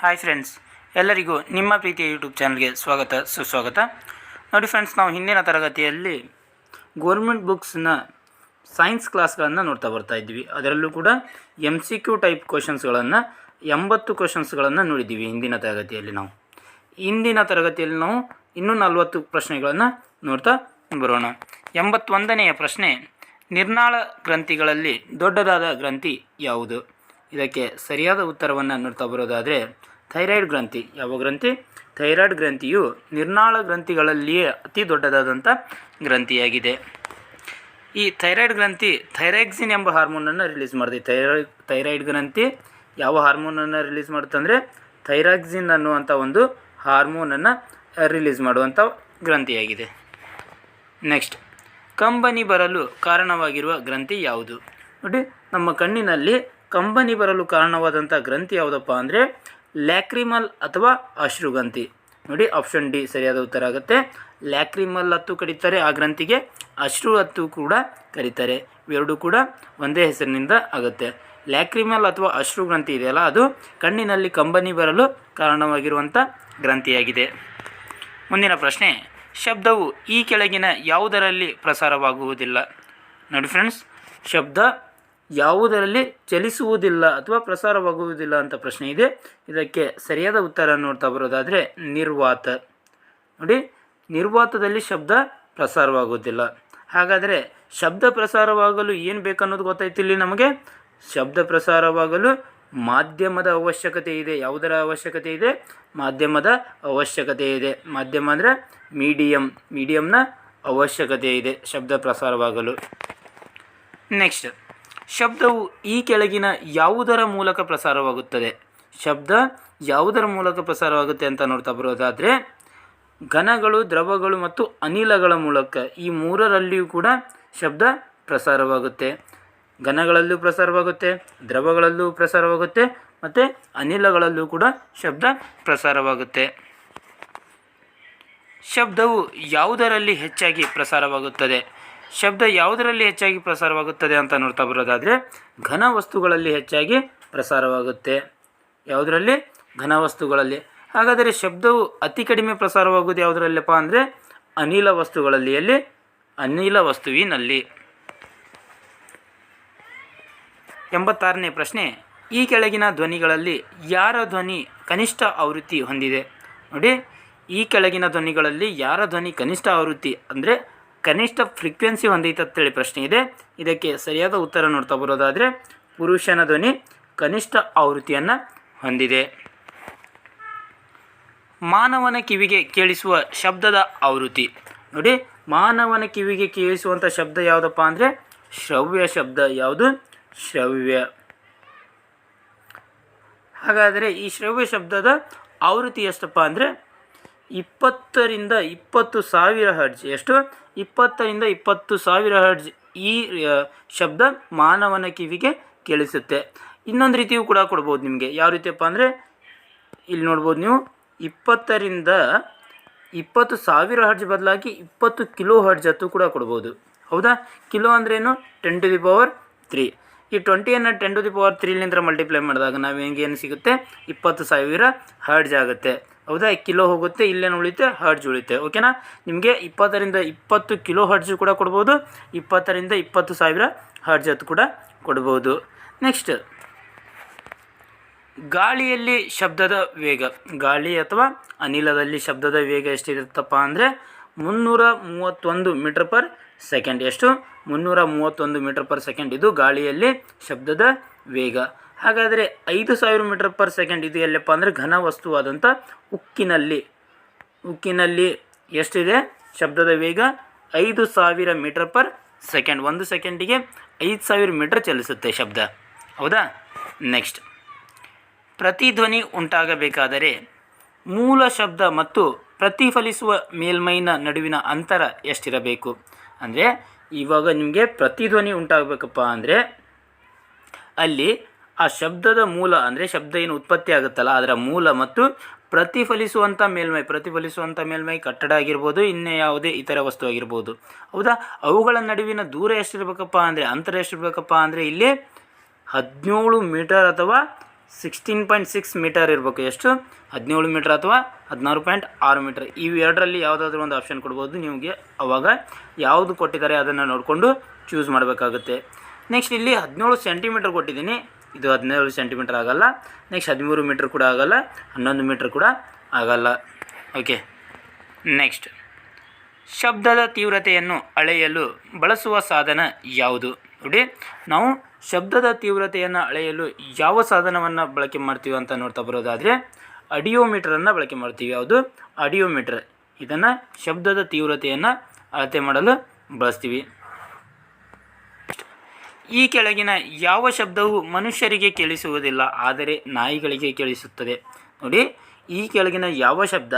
Hi friends ಎಲ್ಲರಿಗೂ ನಿಮ್ಮ ಪ್ರೀತಿಯ ಯೂಟ್ಯೂಬ್ ಚಾನಲ್ಗೆ ಸ್ವಾಗತ, ಸುಸ್ವಾಗತ. ನೋಡಿ ಫ್ರೆಂಡ್ಸ್ ನಾವು ಹಿಂದಿನ ತರಗತಿಯಲ್ಲಿ ಗೋರ್ಮೆಂಟ್ ಬುಕ್ಸ್ನ ಸೈನ್ಸ್ ಕ್ಲಾಸ್ಗಳನ್ನು ನೋಡ್ತಾ ಬರ್ತಾ ಇದ್ವಿ ಅದರಲ್ಲೂ ಕೂಡ ಎಂ ಸಿ ಕ್ಯೂ ಟೈಪ್ ಕ್ವಶನ್ಸ್ಗಳನ್ನು ಎಂಬತ್ತು ಕ್ವಶನ್ಸ್ಗಳನ್ನು ನೋಡಿದ್ದೀವಿ ಹಿಂದಿನ ತರಗತಿಯಲ್ಲಿ ನಾವು. ಇಂದಿನ ತರಗತಿಯಲ್ಲಿ ನಾವು ಇನ್ನೂ ನಲವತ್ತು ಪ್ರಶ್ನೆಗಳನ್ನು ನೋಡ್ತಾ ಬರೋಣ. ಎಂಬತ್ತೊಂದನೆಯ ಪ್ರಶ್ನೆ, ನಿರ್ನಾಳ ಗ್ರಂಥಿಗಳಲ್ಲಿ ದೊಡ್ಡದಾದ ಗ್ರಂಥಿ ಯಾವುದು? ಇದಕ್ಕೆ ಸರಿಯಾದ ಉತ್ತರವನ್ನು ನೋಡ್ತಾ ಬರೋದಾದರೆ ಥೈರಾಯ್ಡ್ ಗ್ರಂಥಿ. ಯಾವ ಗ್ರಂಥಿ? ಥೈರಾಯ್ಡ್ ಗ್ರಂಥಿಯು ನಿರ್ನಾಳ ಗ್ರಂಥಿಗಳಲ್ಲಿಯೇ ಅತಿ ದೊಡ್ಡದಾದಂಥ ಗ್ರಂಥಿಯಾಗಿದೆ. ಈ ಥೈರಾಯ್ಡ್ ಗ್ರಂಥಿ ಥೈರಾಕ್ಸಿನ್ ಎಂಬ ಹಾರ್ಮೋನನ್ನು ರಿಲೀಸ್ ಮಾಡಿದೆ ಥೈರಾಯ್ಡ್ ಥೈರಾಯ್ಡ್ ಗ್ರಂಥಿ ಯಾವ ಹಾರ್ಮೋನನ್ನು ರಿಲೀಸ್ ಮಾಡುತ್ತಂದರೆ ಥೈರಾಕ್ಸಿನ್ ಅನ್ನುವಂಥ ಒಂದು ಹಾರ್ಮೋನನ್ನು ರಿಲೀಸ್ ಮಾಡುವಂಥ ಗ್ರಂಥಿಯಾಗಿದೆ. ನೆಕ್ಸ್ಟ್, ಕಂಬನಿ ಬರಲು ಕಾರಣವಾಗಿರುವ ಗ್ರಂಥಿ ಯಾವುದು? ನೋಡಿ, ನಮ್ಮ ಕಣ್ಣಿನಲ್ಲಿ ಕಂಬನಿ ಬರಲು ಕಾರಣವಾದಂಥ ಗ್ರಂಥಿ ಯಾವುದಪ್ಪ ಅಂದರೆ ಲ್ಯಾಕ್ರಿಮಲ್ ಅಥವಾ ಅಶ್ರುಗ್ರಂಥಿ. ನೋಡಿ ಆಪ್ಷನ್ ಡಿ ಸರಿಯಾದ ಉತ್ತರ ಆಗುತ್ತೆ. ಲ್ಯಾಕ್ರಿಮಲ್ ಹತ್ತು ಕರೀತಾರೆ, ಆ ಗ್ರಂಥಿಗೆ ಅಶ್ರು ಹತ್ತು ಕೂಡ ಕರೀತಾರೆ. ಇವೆರಡೂ ಕೂಡ ಒಂದೇ ಹೆಸರಿನಿಂದ ಆಗುತ್ತೆ. ಲ್ಯಾಕ್ರಿಮಲ್ ಅಥವಾ ಅಶ್ರು ಗ್ರಂಥಿ ಇದೆಯಲ್ಲ, ಅದು ಕಣ್ಣಿನಲ್ಲಿ ಕಂಬನಿ ಬರಲು ಕಾರಣವಾಗಿರುವಂಥ ಗ್ರಂಥಿಯಾಗಿದೆ. ಮುಂದಿನ ಪ್ರಶ್ನೆ, ಶಬ್ದವು ಈ ಕೆಳಗಿನ ಯಾವುದರಲ್ಲಿ ಪ್ರಸಾರವಾಗುವುದಿಲ್ಲ? ನೋಡಿ ಫ್ರೆಂಡ್ಸ್ ಶಬ್ದ ಯಾವುದರಲ್ಲಿ ಚಲಿಸುವುದಿಲ್ಲ ಅಥವಾ ಪ್ರಸಾರವಾಗುವುದಿಲ್ಲ ಅಂತ ಪ್ರಶ್ನೆ ಇದೆ. ಇದಕ್ಕೆ ಸರಿಯಾದ ಉತ್ತರ ನೋಡ್ತಾ ಬರೋದಾದರೆ ನಿರ್ವಾತ. ನೋಡಿ, ನಿರ್ವಾತದಲ್ಲಿ ಶಬ್ದ ಪ್ರಸಾರವಾಗುವುದಿಲ್ಲ. ಹಾಗಾದರೆ ಶಬ್ದ ಪ್ರಸಾರವಾಗಲು ಏನು ಬೇಕನ್ನೋದು ಗೊತ್ತಾಯ್ತು ಇಲ್ಲಿ ನಮಗೆ? ಶಬ್ದ ಪ್ರಸಾರವಾಗಲು ಮಾಧ್ಯಮದ ಅವಶ್ಯಕತೆ ಇದೆ. ಯಾವುದರ ಅವಶ್ಯಕತೆ ಇದೆ? ಮಾಧ್ಯಮದ ಅವಶ್ಯಕತೆ ಇದೆ. ಮಾಧ್ಯಮ ಅಂದರೆ ಮೀಡಿಯಮ್ ಮೀಡಿಯಮ್ನ ಅವಶ್ಯಕತೆ ಇದೆ ಶಬ್ದ ಪ್ರಸಾರವಾಗಲು. ನೆಕ್ಸ್ಟ್. ಶಬ್ದವು ಈ ಕೆಳಗಿನ ಯಾವುದರ ಮೂಲಕ ಪ್ರಸಾರವಾಗುತ್ತದೆ? ಶಬ್ದ ಯಾವುದರ ಮೂಲಕ ಪ್ರಸಾರವಾಗುತ್ತೆ ಅಂತ ನೋಡ್ತಾ ಬರೋದಾದರೆ, ಘನಗಳು, ದ್ರವಗಳು ಮತ್ತು ಅನಿಲಗಳ ಮೂಲಕ ಈ ಮೂರರಲ್ಲಿಯೂ ಕೂಡ ಶಬ್ದ ಪ್ರಸಾರವಾಗುತ್ತೆ. ಘನಗಳಲ್ಲೂ ಪ್ರಸಾರವಾಗುತ್ತೆ, ದ್ರವಗಳಲ್ಲೂ ಪ್ರಸಾರವಾಗುತ್ತೆ ಮತ್ತು ಅನಿಲಗಳಲ್ಲೂ ಕೂಡ ಶಬ್ದ ಪ್ರಸಾರವಾಗುತ್ತೆ. ಶಬ್ದವು ಯಾವುದರಲ್ಲಿ ಹೆಚ್ಚಾಗಿ ಪ್ರಸಾರವಾಗುತ್ತದೆ? ಶಬ್ದ ಯಾವುದರಲ್ಲಿ ಹೆಚ್ಚಾಗಿ ಪ್ರಸಾರವಾಗುತ್ತದೆ ಅಂತ ನೋಡ್ತಾ ಬರೋದಾದರೆ ಘನ ವಸ್ತುಗಳಲ್ಲಿ ಹೆಚ್ಚಾಗಿ ಪ್ರಸಾರವಾಗುತ್ತೆ. ಯಾವುದರಲ್ಲಿ? ಘನ ವಸ್ತುಗಳಲ್ಲಿ. ಹಾಗಾದರೆ ಶಬ್ದವು ಅತಿ ಕಡಿಮೆ ಪ್ರಸಾರವಾಗುವುದು ಯಾವುದರಲ್ಲಪ್ಪ ಅಂದರೆ ಅನಿಲ ವಸ್ತುಗಳಲ್ಲಿ ಅಲ್ಲಿ ಅನಿಲ ವಸ್ತುವಿನಲ್ಲಿ. ಎಂಬತ್ತಾರನೇ ಪ್ರಶ್ನೆ. ಈ ಕೆಳಗಿನ ಧ್ವನಿಗಳಲ್ಲಿ ಯಾರ ಧ್ವನಿ ಕನಿಷ್ಠ ಆವೃತ್ತಿ ಹೊಂದಿದೆ? ನೋಡಿ, ಈ ಕೆಳಗಿನ ಧ್ವನಿಗಳಲ್ಲಿ ಯಾರ ಧ್ವನಿ ಕನಿಷ್ಠ ಆವೃತ್ತಿ ಅಂದರೆ ಕನಿಷ್ಠ ಫ್ರೀಕ್ವೆನ್ಸಿ ಹೊಂದೈತೆ ಅಂತೇಳಿ ಪ್ರಶ್ನೆ ಇದೆ. ಇದಕ್ಕೆ ಸರಿಯಾದ ಉತ್ತರ ನೋಡ್ತಾ ಬರೋದಾದರೆ ಪುರುಷನ ಧ್ವನಿ ಕನಿಷ್ಠ ಆವೃತ್ತಿಯನ್ನು ಹೊಂದಿದೆ. ಮಾನವನ ಕಿವಿಗೆ ಕೇಳಿಸುವ ಶಬ್ದದ ಆವೃತ್ತಿ. ನೋಡಿ, ಮಾನವನ ಕಿವಿಗೆ ಕೇಳಿಸುವಂಥ ಶಬ್ದ ಯಾವುದಪ್ಪ ಅಂದರೆ ಶ್ರವ್ಯ ಶಬ್ದ. ಯಾವುದು? ಶ್ರವ್ಯ. ಹಾಗಾದರೆ ಈ ಶ್ರವ್ಯ ಶಬ್ದದ ಆವೃತ್ತಿ ಎಷ್ಟಪ್ಪ ಅಂದರೆ ಇಪ್ಪತ್ತರಿಂದ ಇಪ್ಪತ್ತು ಸಾವಿರ ಹರ್ಜ್ ಎಷ್ಟು? ಇಪ್ಪತ್ತರಿಂದ ಇಪ್ಪತ್ತು ಸಾವಿರ ಹರ್ಜ್ ಈ ಶಬ್ದ ಮಾನವನ ಕಿವಿಗೆ ಕೇಳಿಸುತ್ತೆ. ಇನ್ನೊಂದು ರೀತಿಯೂ ಕೂಡ ಕೊಡ್ಬೋದು ನಿಮಗೆ. ಯಾವ ರೀತಿಯಪ್ಪ ಅಂದರೆ, ಇಲ್ಲಿ ನೋಡ್ಬೋದು ನೀವು, ಇಪ್ಪತ್ತರಿಂದ ಇಪ್ಪತ್ತು ಸಾವಿರ ಹರ್ಜ್ ಬದಲಾಗಿ ಇಪ್ಪತ್ತು ಕಿಲೋ ಹರ್ಜ್ ಹತ್ತು ಕೂಡ ಕೊಡ್ಬೋದು. ಹೌದಾ? ಕಿಲೋ ಅಂದ್ರೇನು ten to the power three ಈ ಟ್ವೆಂಟಿಯನ್ನು ಟೆನ್ ಟು ದಿ ಪವರ್ ತ್ರೀಲಿಂದ ಮಲ್ಟಿಪ್ಲೈ ಮಾಡಿದಾಗ ನಾವು ಹೆಂಗೆ ಏನು ಸಿಗುತ್ತೆ? ಇಪ್ಪತ್ತು ಸಾವಿರ ಹರ್ಜ್ ಆಗುತ್ತೆ. ಹೌದಾ? ಕಿಲೋ ಹೋಗುತ್ತೆ, ಇಲ್ಲೇನು ಉಳಿತೆ ಹರ್ಜ್ ಉಳಿತೆ ಓಕೆನಾ ನಿಮಗೆ ಇಪ್ಪತ್ತರಿಂದ ಇಪ್ಪತ್ತು ಕಿಲೋ ಹರ್ಜು ಕೂಡ ಕೊಡ್ಬೋದು, ಇಪ್ಪತ್ತರಿಂದ ಇಪ್ಪತ್ತು ಸಾವಿರ ಹರ್ಜ್ ಅದು ಕೂಡ ಕೊಡ್ಬೋದು. ನೆಕ್ಸ್ಟ್ ಗಾಳಿಯಲ್ಲಿ ಶಬ್ದದ ವೇಗ. ಗಾಳಿ ಅಥವಾ ಅನಿಲದಲ್ಲಿ ಶಬ್ದದ ವೇಗ ಎಷ್ಟಿರುತ್ತಪ್ಪ ಅಂದರೆ ಮುನ್ನೂರ ಮೂವತ್ತೊಂದು ಮೀಟರ್ ಪರ್ ಸೆಕೆಂಡ್ ಎಷ್ಟು? ಮುನ್ನೂರ ಮೂವತ್ತೊಂದು ಮೀಟರ್ ಪರ್ ಸೆಕೆಂಡ್ ಇದು ಗಾಳಿಯಲ್ಲಿ ಶಬ್ದದ ವೇಗ. ಹಾಗಾದರೆ ಐದು ಸಾವಿರ ಮೀಟರ್ ಪರ್ ಸೆಕೆಂಡ್ ಇದು ಎಲ್ಲಪ್ಪ ಅಂದರೆ ಘನ ವಸ್ತುವಾದಂಥ ಉಕ್ಕಿನಲ್ಲಿ. ಉಕ್ಕಿನಲ್ಲಿ ಎಷ್ಟಿದೆ? ಶಬ್ದದ ವೇಗ ಐದು ಸಾವಿರ ಮೀಟರ್ ಪರ್ ಸೆಕೆಂಡ್. ಒಂದು ಸೆಕೆಂಡಿಗೆ ಐದು ಸಾವಿರ ಮೀಟರ್ ಚಲಿಸುತ್ತೆ ಶಬ್ದ. ಹೌದಾ? ನೆಕ್ಸ್ಟ್. ಪ್ರತಿಧ್ವನಿ ಉಂಟಾಗಬೇಕಾದರೆ ಮೂಲ ಶಬ್ದ ಮತ್ತು ಪ್ರತಿಫಲಿಸುವ ಮೇಲ್ಮೈನ ನಡುವಿನ ಅಂತರ ಎಷ್ಟಿರಬೇಕು? ಅಂದರೆ ಇವಾಗ ನಿಮಗೆ ಪ್ರತಿಧ್ವನಿ ಉಂಟಾಗಬೇಕಪ್ಪ ಅಂದರೆ ಅಲ್ಲಿ ಆ ಶಬ್ದದ ಮೂಲ ಅಂದರೆ ಶಬ್ದ ಏನು ಉತ್ಪತ್ತಿ ಆಗುತ್ತಲ್ಲ, ಅದರ ಮೂಲ ಮತ್ತು ಪ್ರತಿಫಲಿಸುವಂಥ ಮೇಲ್ಮೈ ಪ್ರತಿಫಲಿಸುವಂಥ ಮೇಲ್ಮೈ ಕಟ್ಟಡ ಆಗಿರ್ಬೋದು, ಇನ್ನೇ ಯಾವುದೇ ಇತರ ವಸ್ತು ಆಗಿರ್ಬೋದು. ಹೌದಾ? ಅವುಗಳ ನಡುವಿನ ದೂರ ಎಷ್ಟಿರಬೇಕಪ್ಪ ಅಂದರೆ, ಅಂತರ ಎಷ್ಟಿರಬೇಕಪ್ಪ ಅಂದರೆ ಇಲ್ಲಿ ಹದಿನೇಳು ಮೀಟರ್ ಅಥವಾ ಸಿಕ್ಸ್ಟೀನ್ ಪಾಯಿಂಟ್ ಸಿಕ್ಸ್ ಮೀಟರ್ ಇರಬೇಕು. ಎಷ್ಟು? ಹದಿನೇಳು ಮೀಟರ್ ಅಥವಾ ಹದಿನಾರು ಪಾಯಿಂಟ್ ಆರು ಮೀಟ್ರ್. ಇವೆರಡರಲ್ಲಿ ಯಾವುದಾದ್ರೂ ಒಂದು ಆಪ್ಷನ್ ಕೊಡ್ಬೋದು, ನಿಮಗೆ ಅವಾಗ ಯಾವುದು ಕೊಟ್ಟಿದ್ದಾರೆ ಅದನ್ನು ನೋಡಿಕೊಂಡು ಚೂಸ್ ಮಾಡಬೇಕಾಗುತ್ತೆ. ನೆಕ್ಸ್ಟ್ ಇಲ್ಲಿ ಹದಿನೇಳು ಸೆಂಟಿಮೀಟರ್ ಕೊಟ್ಟಿದ್ದೀನಿ. ಇದು ಹದಿನೇಳು ಸೆಂಟಿಮೀಟರ್ ಆಗೋಲ್ಲ. ನೆಕ್ಸ್ಟ್ ಹದಿಮೂರು ಮೀಟ್ರ್ ಕೂಡ ಆಗೋಲ್ಲ. ಹನ್ನೊಂದು ಮೀಟ್ರ್ ಕೂಡ ಆಗಲ್ಲ. ಓಕೆ ನೆಕ್ಸ್ಟ್ ಶಬ್ದದ ತೀವ್ರತೆಯನ್ನು ಅಳೆಯಲು ಬಳಸುವ ಸಾಧನ ಯಾವುದು? ನೋಡಿ, ನಾವು ಶಬ್ದದ ತೀವ್ರತೆಯನ್ನು ಅಳೆಯಲು ಯಾವ ಸಾಧನವನ್ನು ಬಳಕೆ ಮಾಡ್ತೀವಿ ಅಂತ ನೋಡ್ತಾ ಬರೋದಾದರೆ ಅಡಿಯೋಮೀಟ್ರನ್ನು ಬಳಕೆ ಮಾಡ್ತೀವಿ. ಯಾವುದು? ಅಡಿಯೋಮೀಟ್ರ್. ಇದನ್ನು ಶಬ್ದದ ತೀವ್ರತೆಯನ್ನು ಅಳತೆ ಮಾಡಲು ಬಳಸ್ತೀವಿ. ಈ ಕೆಳಗಿನ ಯಾವ ಶಬ್ದವು ಮನುಷ್ಯರಿಗೆ ಕೇಳಿಸುವುದಿಲ್ಲ, ಆದರೆ ನಾಯಿಗಳಿಗೆ ಕೇಳಿಸುತ್ತದೆ. ನೋಡಿ, ಈ ಕೆಳಗಿನ ಯಾವ ಶಬ್ದ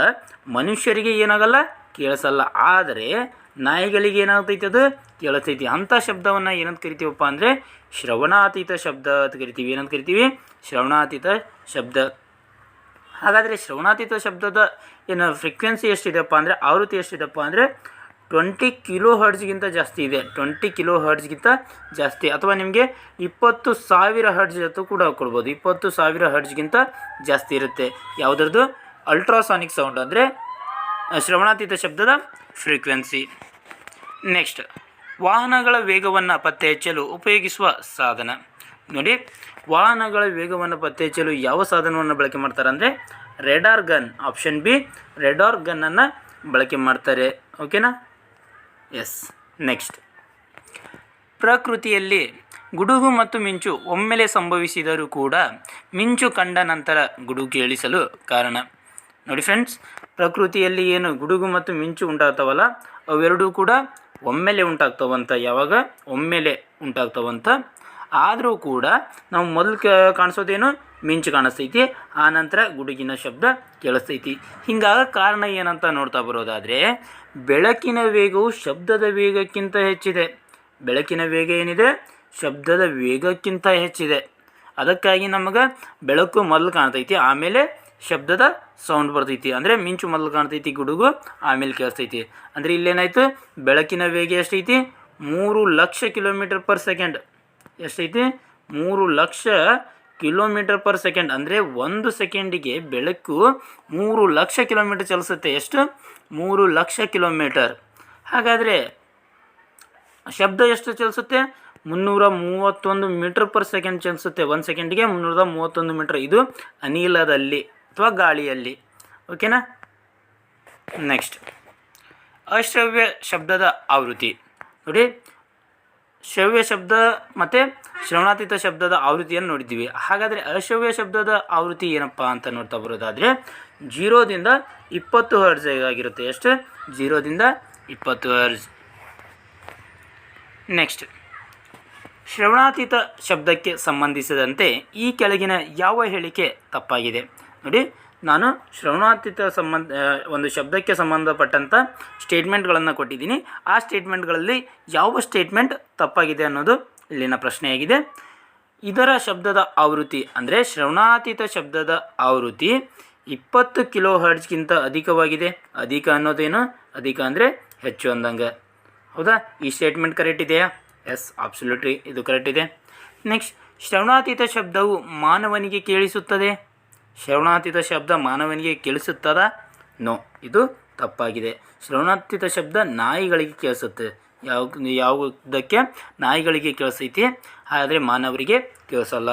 ಮನುಷ್ಯರಿಗೆ ಏನಾಗಲ್ಲ, ಕೇಳಿಸಲ್ಲ. ಆದರೆ ನಾಯಿಗಳಿಗೆ ಏನಾಗ್ತೈತೆ ಅದು? ಕೇಳಿಸ್ತೈತಿ. ಅಂಥ ಶಬ್ದವನ್ನು ಏನಂತ ಕರಿತೀವಪ್ಪ ಅಂದರೆ, ಶ್ರವಣಾತೀತ ಶಬ್ದ ಅಂತ ಕರಿತೀವಿ. ಏನಂತ ಕರಿತೀವಿ? ಶ್ರವಣಾತೀತ ಶಬ್ದ. ಹಾಗಾದರೆ ಶ್ರವಣಾತೀತ ಶಬ್ದದ ಏನು ಫ್ರೀಕ್ವೆನ್ಸಿ ಎಷ್ಟಿದೆಪ್ಪ ಅಂದರೆ, ಆವೃತ್ತಿ ಎಷ್ಟಿದೆಪ್ಪ ಅಂದರೆ ಟ್ವೆಂಟಿ ಕಿಲೋ ಹರ್ಡ್ಸ್ಗಿಂತ ಜಾಸ್ತಿ ಇದೆ. ಟ್ವೆಂಟಿ ಕಿಲೋ ಹರ್ಡ್ಸ್ಗಿಂತ ಜಾಸ್ತಿ. ಅಥವಾ ನಿಮಗೆ ಇಪ್ಪತ್ತು ಸಾವಿರ ಹರ್ಡ್ಸ್ ಜೊತೆ ಕೂಡ ಕೊಡ್ಬೋದು. ಇಪ್ಪತ್ತು ಸಾವಿರ ಹರ್ಡ್ಸ್ಗಿಂತ ಜಾಸ್ತಿ ಇರುತ್ತೆ. ಯಾವುದ್ರದ್ದು? ಅಲ್ಟ್ರಾಸಾನಿಕ್ ಸೌಂಡ್ ಅಂದರೆ ಶ್ರವಣಾತೀತ ಶಬ್ದದ ಫ್ರೀಕ್ವೆನ್ಸಿ. ನೆಕ್ಸ್ಟ್, ವಾಹನಗಳ ವೇಗವನ್ನು ಪತ್ತೆ ಹಚ್ಚಲು ಉಪಯೋಗಿಸುವ ಸಾಧನ. ನೋಡಿ, ವಾಹನಗಳ ವೇಗವನ್ನು ಪತ್ತೆ ಹಚ್ಚಲು ಯಾವ ಸಾಧನವನ್ನು ಬಳಕೆ ಮಾಡ್ತಾರೆ ಅಂದರೆ, radar gun, option B, radar ಗನ್ನನ್ನು ಬಳಕೆ ಮಾಡ್ತಾರೆ. ಓಕೆನಾ? ಎಸ್ ನೆಕ್ಸ್ಟ್ ಪ್ರಕೃತಿಯಲ್ಲಿ ಗುಡುಗು ಮತ್ತು ಮಿಂಚು ಒಮ್ಮೆಲೆ ಸಂಭವಿಸಿದರೂ ಕೂಡ ಮಿಂಚು ಕಂಡ ನಂತರ ಗುಡುಗು ಕೇಳಿಸಲು ಕಾರಣ. ನೋಡಿ ಫ್ರೆಂಡ್ಸ್ ಪ್ರಕೃತಿಯಲ್ಲಿ ಏನು ಗುಡುಗು ಮತ್ತು ಮಿಂಚು ಉಂಟಾಗ್ತಾವಲ್ಲ, ಅವೆರಡೂ ಕೂಡ ಒಮ್ಮೆಲೆ ಉಂಟಾಗ್ತಾವಂತ ಯಾವಾಗ? ಒಮ್ಮೆಲೆ ಉಂಟಾಗ್ತಾವಂತ ಆದರೂ ಕೂಡ ನಾವು ಮೊದಲು ಕಾಣಿಸೋದೇನು? ಮಿಂಚು ಕಾಣಿಸ್ತೈತಿ, ಆ ನಂತರ ಗುಡುಗಿನ ಶಬ್ದ ಕೇಳಿಸ್ತೈತಿ. ಹಿಂಗಾಗ ಕಾರಣ ಏನಂತ ನೋಡ್ತಾ ಬರೋದಾದರೆ, ಬೆಳಕಿನ ವೇಗವು ಶಬ್ದದ ವೇಗಕ್ಕಿಂತ ಹೆಚ್ಚಿದೆ. ಬೆಳಕಿನ ವೇಗ ಏನಿದೆ? ಶಬ್ದದ ವೇಗಕ್ಕಿಂತ ಹೆಚ್ಚಿದೆ. ಅದಕ್ಕಾಗಿ ನಮಗೆ ಬೆಳಕು ಮೊದಲು ಕಾಣ್ತೈತಿ, ಆಮೇಲೆ ಶಬ್ದದ ಸೌಂಡ್ ಬರ್ತೈತಿ. ಅಂದರೆ ಮಿಂಚು ಮೊದಲು ಕಾಣ್ತೈತಿ, ಗುಡುಗು ಆಮೇಲೆ ಕೇಳಿಸ್ತೈತಿ. ಅಂದರೆ ಇಲ್ಲೇನಾಯಿತು? ಬೆಳಕಿನ ವೇಗ ಎಷ್ಟೈತಿ? ಮೂರು ಲಕ್ಷ ಕಿಲೋಮೀಟರ್ ಪರ್ ಸೆಕೆಂಡ್. ಎಷ್ಟೈತಿ? ಮೂರು ಲಕ್ಷ ಕಿಲೋಮೀಟರ್ ಪರ್ ಸೆಕೆಂಡ್ ಅಂದರೆ ಒಂದು ಸೆಕೆಂಡಿಗೆ ಬೆಳಕು ಮೂರು ಲಕ್ಷ ಕಿಲೋಮೀಟರ್ ಚಲಿಸುತ್ತೆ. ಎಷ್ಟು? ಮೂರು ಲಕ್ಷ ಕಿಲೋಮೀಟರ್. ಹಾಗಾದರೆ ಶಬ್ದ ಎಷ್ಟು ಚಲಿಸುತ್ತೆ? ಮುನ್ನೂರ ಮೂವತ್ತೊಂದು ಮೀಟರ್ ಪರ್ ಸೆಕೆಂಡ್ ಚಲಿಸುತ್ತೆ. ಒಂದು ಸೆಕೆಂಡಿಗೆ ಮುನ್ನೂರ ಮೂವತ್ತೊಂದು ಮೀಟರ್. ಇದು ಅನಿಲದಲ್ಲಿ ಅಥವಾ ಗಾಳಿಯಲ್ಲಿ. ಓಕೆನಾ? ನೆಕ್ಸ್ಟ್. ಅಶ್ರವ್ಯ ಶಬ್ದದ ಆವೃತ್ತಿ. ನೋಡಿ ಶ್ರವ್ಯ ಶಬ್ದ ಮತ್ತು ಶ್ರವಣಾತೀತ ಶಬ್ದದ ಆವೃತ್ತಿಯನ್ನು ನೋಡಿದ್ದೀವಿ. ಹಾಗಾದರೆ ಅಶ್ರವ್ಯ ಶಬ್ದದ ಆವೃತ್ತಿ ಏನಪ್ಪ ಅಂತ ನೋಡ್ತಾ ಬರೋದಾದರೆ ಜೀರೋದಿಂದ ಇಪ್ಪತ್ತು ಹರ್ಜ್ ಆಗಿರುತ್ತೆ. ಎಷ್ಟು? ಜೀರೋದಿಂದ ಇಪ್ಪತ್ತು ಹರ್ಜ್ ನೆಕ್ಸ್ಟ್. ಶ್ರವಣಾತೀತ ಶಬ್ದಕ್ಕೆ ಸಂಬಂಧಿಸಿದಂತೆ ಈ ಕೆಳಗಿನ ಯಾವ ಹೇಳಿಕೆ ತಪ್ಪಾಗಿದೆ? ನೋಡಿ ನಾನು ಶ್ರವಣಾತೀತ ಸಂಬಂಧ ಒಂದು ಶಬ್ದಕ್ಕೆ ಸಂಬಂಧಪಟ್ಟಂಥ ಸ್ಟೇಟ್ಮೆಂಟ್ಗಳನ್ನು ಕೊಟ್ಟಿದ್ದೀನಿ. ಆ ಸ್ಟೇಟ್ಮೆಂಟ್ಗಳಲ್ಲಿ ಯಾವ ಸ್ಟೇಟ್ಮೆಂಟ್ ತಪ್ಪಾಗಿದೆ ಅನ್ನೋದು ಇಲ್ಲಿನ ಪ್ರಶ್ನೆಯಾಗಿದೆ. ಇದರ ಶಬ್ದದ ಆವೃತ್ತಿ ಅಂದರೆ ಶ್ರವಣಾತೀತ ಶಬ್ದದ ಆವೃತ್ತಿ ಇಪ್ಪತ್ತು ಕಿಲೋ ಹರ್ಜ್ಗಿಂತ ಅಧಿಕವಾಗಿದೆ. ಅಧಿಕ ಅನ್ನೋದೇನು? ಅಧಿಕ ಅಂದರೆ ಹೆಚ್ಚು ಅಂದಂಗೆ. ಹೌದಾ? ಈ ಸ್ಟೇಟ್ಮೆಂಟ್ ಕರೆಕ್ಟ್ ಇದೆಯಾ? ಎಸ್ ಆಬ್ಸಲ್ಯೂಟ್ಲಿ ಇದು ಕರೆಕ್ಟ್ ಇದೆ. ನೆಕ್ಸ್ಟ್ ಶ್ರವಣಾತೀತ ಶಬ್ದವು ಮಾನವನಿಗೆ ಕೇಳಿಸುತ್ತದೆ. ಶ್ರವಣಾತೀತ ಶಬ್ದ ಮಾನವನಿಗೆ ಕೇಳಿಸುತ್ತದ? ನೋ, ಇದು ತಪ್ಪಾಗಿದೆ. ಶ್ರವಣಾತೀತ ಶಬ್ದ ನಾಯಿಗಳಿಗೆ ಕೇಳಿಸುತ್ತೆ. ಯಾವ ಯಾವುದಕ್ಕೆ ನಾಯಿಗಳಿಗೆ ಕೇಳಿಸೈತಿ? ಆದರೆ ಮಾನವರಿಗೆ ಕೇಳಿಸಲ್ಲ.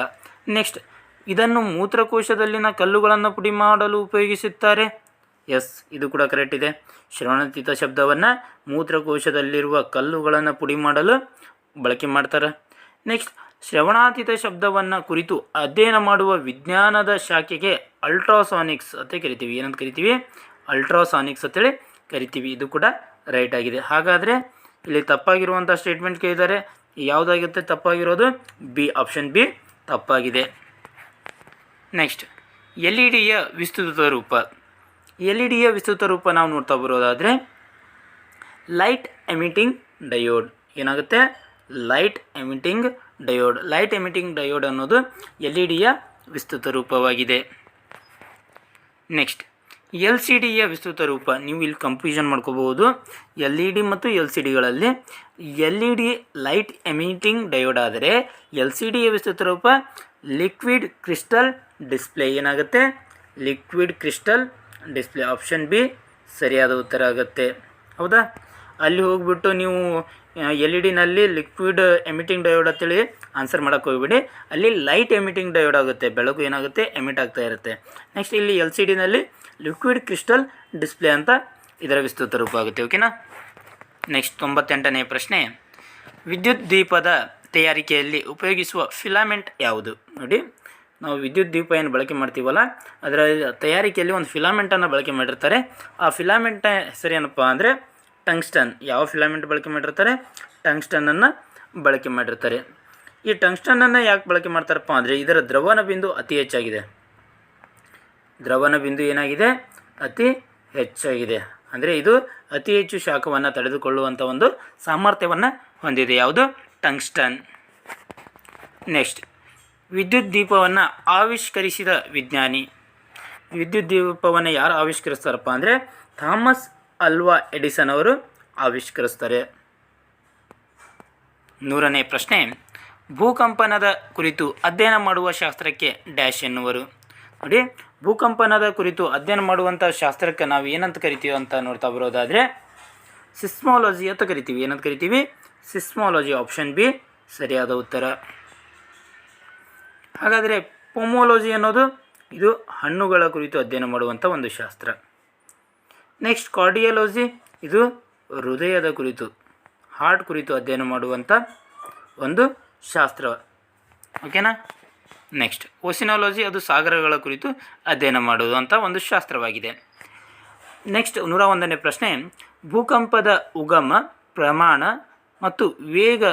ನೆಕ್ಸ್ಟ್, ಇದನ್ನು ಮೂತ್ರಕೋಶದಲ್ಲಿನ ಕಲ್ಲುಗಳನ್ನು ಪುಡಿ ಮಾಡಲು ಉಪಯೋಗಿಸುತ್ತಾರೆ? ಎಸ್, ಇದು ಕೂಡ ಕರೆಕ್ಟ್ ಇದೆ. ಶ್ರವಣಾತೀತ ಶಬ್ದವನ್ನು ಮೂತ್ರಕೋಶದಲ್ಲಿರುವ ಕಲ್ಲುಗಳನ್ನು ಪುಡಿ ಮಾಡಲು ಬಳಕೆ ಮಾಡ್ತಾರೆ. ನೆಕ್ಸ್ಟ್ ಶ್ರವಣಾತೀತ ಶಬ್ದವನ್ನು ಕುರಿತು ಅಧ್ಯಯನ ಮಾಡುವ ವಿಜ್ಞಾನದ ಶಾಖೆಗೆ ಅಲ್ಟ್ರಾಸಾನಿಕ್ಸ್ ಅಂತ ಕರಿತೀವಿ. ಏನಂತ ಕರಿತೀವಿ? ಅಲ್ಟ್ರಾಸಾನಿಕ್ಸ್ ಅಂತೇಳಿ ಕರಿತೀವಿ. ಇದು ಕೂಡ ರೈಟ್ ಆಗಿದೆ. ಹಾಗಾದರೆ ಇಲ್ಲಿ ತಪ್ಪಾಗಿರುವಂಥ ಸ್ಟೇಟ್ಮೆಂಟ್ ಕೇಳಿದ್ದಾರೆ. ಯಾವುದಾಗಿರುತ್ತೆ ತಪ್ಪಾಗಿರೋದು? ಬಿ ಆಪ್ಷನ್ ಬಿ, ತಪ್ಪಾಗಿದೆ. ನೆಕ್ಸ್ಟ್ ಎಲ್ ಇ ಡಿಯ ವಿಸ್ತೃತ ರೂಪ. ಎಲ್ ಇ ಡಿಯ ವಿಸ್ತೃತ ರೂಪ ನಾವು ನೋಡ್ತಾ ಬರೋದಾದರೆ ಲೈಟ್ ಎಮಿಟಿಂಗ್ ಡಯೋಡ್ ಏನಾಗುತ್ತೆ? Light emitting diode. Light emitting diode ಅನ್ನೋದು ಎಲ್ ಇ ಡಿಯ ವಿಸ್ತೃತ ರೂಪವಾಗಿದೆ. ನೆಕ್ಸ್ಟ್ ಎಲ್ ಸಿ ಡಿಯ ವಿಸ್ತೃತ ರೂಪ. ನೀವು ಇಲ್ಲಿ ಕಂಪ್ಯೂಷನ್ ಮಾಡ್ಕೋಬಹುದು. ಎಲ್ ಇ ಡಿ ಮತ್ತು L C ಡಿಗಳಲ್ಲಿ L E D light emitting diode ಆದರೆ ಎಲ್ ಸಿ ಡಿಯ ವಿಸ್ತೃತ ರೂಪ ಲಿಕ್ವಿಡ್ ಕ್ರಿಸ್ಟಲ್ ಡಿಸ್ಪ್ಲೇ ಏನಾಗುತ್ತೆ? Liquid crystal display. Option B ಸರಿಯಾದ ಉತ್ತರ ಆಗುತ್ತೆ. ಹೌದಾ? ಅಲ್ಲಿ ಹೋಗ್ಬಿಟ್ಟು ನೀವು ಎಲ್ ಇ ಡಿನಲ್ಲಿ ಲಿಕ್ವಿಡ್ ಎಮಿಟಿಂಗ್ ಡಯೋಡ್ ಅಂತೇಳಿ ಆನ್ಸರ್ ಮಾಡೋಕ್ಕೆ ಹೋಗ್ಬಿಡಿ. ಅಲ್ಲಿ ಲೈಟ್ ಎಮಿಟಿಂಗ್ ಡಯೋಡ್ ಆಗುತ್ತೆ, ಬೆಳಕು ಏನಾಗುತ್ತೆ, ಎಮಿಟ್ ಆಗ್ತಾ ಇರುತ್ತೆ. ನೆಕ್ಸ್ಟ್ ಇಲ್ಲಿ ಎಲ್ ಸಿ ಡಿನಲ್ಲಿ ಲಿಕ್ವಿಡ್ ಕ್ರಿಸ್ಟಲ್ ಡಿಸ್ಪ್ಲೇ ಅಂತ ಇದರ ವಿಸ್ತೃತ ರೂಪ ಆಗುತ್ತೆ ಓಕೆನಾ ನೆಕ್ಸ್ಟ್ ತೊಂಬತ್ತೆಂಟನೇ ಪ್ರಶ್ನೆ. ವಿದ್ಯುತ್ ದೀಪದ ತಯಾರಿಕೆಯಲ್ಲಿ ಉಪಯೋಗಿಸುವ ಫಿಲಾಮೆಂಟ್ ಯಾವುದು? ನೋಡಿ, ನಾವು ವಿದ್ಯುತ್ ದೀಪ ಏನು ಬಳಕೆ ಮಾಡ್ತೀವಲ್ಲ ಅದರ ತಯಾರಿಕೆಯಲ್ಲಿ ಒಂದು ಫಿಲಾಮೆಂಟನ್ನು ಬಳಕೆ ಮಾಡಿರ್ತಾರೆ. ಆ ಫಿಲಾಮೆಂಟ್ನ ಹೆಸರು ಏನಪ್ಪ ಅಂದರೆ ಟಂಗ್ಸ್ಟನ್ ಯಾವ ಫಿಲಮೆಂಟ್ ಬಳಕೆ ಮಾಡಿರ್ತಾರೆ? ಟಂಗ್ಸ್ಟನನ್ನು ಬಳಕೆ ಮಾಡಿರ್ತಾರೆ. ಈ ಟಂಗ್ಸ್ಟನನ್ನು ಯಾಕೆ ಬಳಕೆ ಮಾಡ್ತಾರಪ್ಪ ಅಂದರೆ ಇದರ ದ್ರವನ ಬಿಂದು ಅತಿ ಹೆಚ್ಚಾಗಿದೆ. ದ್ರವನ ಬಿಂದು ಏನಾಗಿದೆ? ಅತಿ ಹೆಚ್ಚಾಗಿದೆ. ಅಂದರೆ ಇದು ಅತಿ ಹೆಚ್ಚು ಶಾಖವನ್ನು ತಡೆದುಕೊಳ್ಳುವಂಥ ಒಂದು ಸಾಮರ್ಥ್ಯವನ್ನು ಹೊಂದಿದೆ. ಯಾವುದು? ಟಂಗ್ಸ್ಟನ್. ನೆಕ್ಸ್ಟ್, ವಿದ್ಯುತ್ ದೀಪವನ್ನು ಆವಿಷ್ಕರಿಸಿದ ವಿಜ್ಞಾನಿ. ವಿದ್ಯುತ್ ದೀಪವನ್ನು ಯಾರು ಆವಿಷ್ಕರಿಸ್ತಾರಪ್ಪ ಅಂದರೆ ಥಾಮಸ್ ಅಲ್ವಾ ಎಡಿಸನ್ ಅವರು ಆವಿಷ್ಕರಿಸ್ತಾರೆ. ನೂರನೇ ಪ್ರಶ್ನೆ, ಭೂಕಂಪನದ ಕುರಿತು ಅಧ್ಯಯನ ಮಾಡುವ ಶಾಸ್ತ್ರಕ್ಕೆ ಡ್ಯಾಶ್ ಎನ್ನುವರು. ನೋಡಿ, ಭೂಕಂಪನದ ಕುರಿತು ಅಧ್ಯಯನ ಮಾಡುವಂಥ ಶಾಸ್ತ್ರಕ್ಕೆ ನಾವು ಏನಂತ ಕರಿತೀವಿ ಅಂತ ನೋಡ್ತಾ ಬರೋದಾದರೆ, ಸಿಸ್ಮಾಲಜಿ ಅಂತ ಕರಿತೀವಿ. ಏನಂತ ಕರಿತೀವಿ? ಸಿಸ್ಮಾಲಜಿ ಆಪ್ಷನ್ ಬಿ, ಸರಿಯಾದ ಉತ್ತರ. ಹಾಗಾದರೆ ಪೊಮೋಲಜಿ ಅನ್ನೋದು ಇದು ಹಣ್ಣುಗಳ ಕುರಿತು ಅಧ್ಯಯನ ಮಾಡುವಂಥ ಒಂದು ಶಾಸ್ತ್ರ. ನೆಕ್ಸ್ಟ್ ಕಾರ್ಡಿಯಾಲಜಿ ಇದು ಹೃದಯದ ಕುರಿತು ಹಾರ್ಟ್ ಕುರಿತು ಅಧ್ಯಯನ ಮಾಡುವಂಥ ಒಂದು ಶಾಸ್ತ್ರ. ಓಕೆನಾ ನೆಕ್ಸ್ಟ್ ಓಸಿನಾಲಜಿ ಅದು ಸಾಗರಗಳ ಕುರಿತು ಅಧ್ಯಯನ ಮಾಡುವಂಥ ಒಂದು ಶಾಸ್ತ್ರವಾಗಿದೆ. ನೆಕ್ಸ್ಟ್ ನೂರ ಒಂದನೇ ಪ್ರಶ್ನೆ, ಭೂಕಂಪದ ಉಗಮ, ಪ್ರಮಾಣ ಮತ್ತು ವೇಗ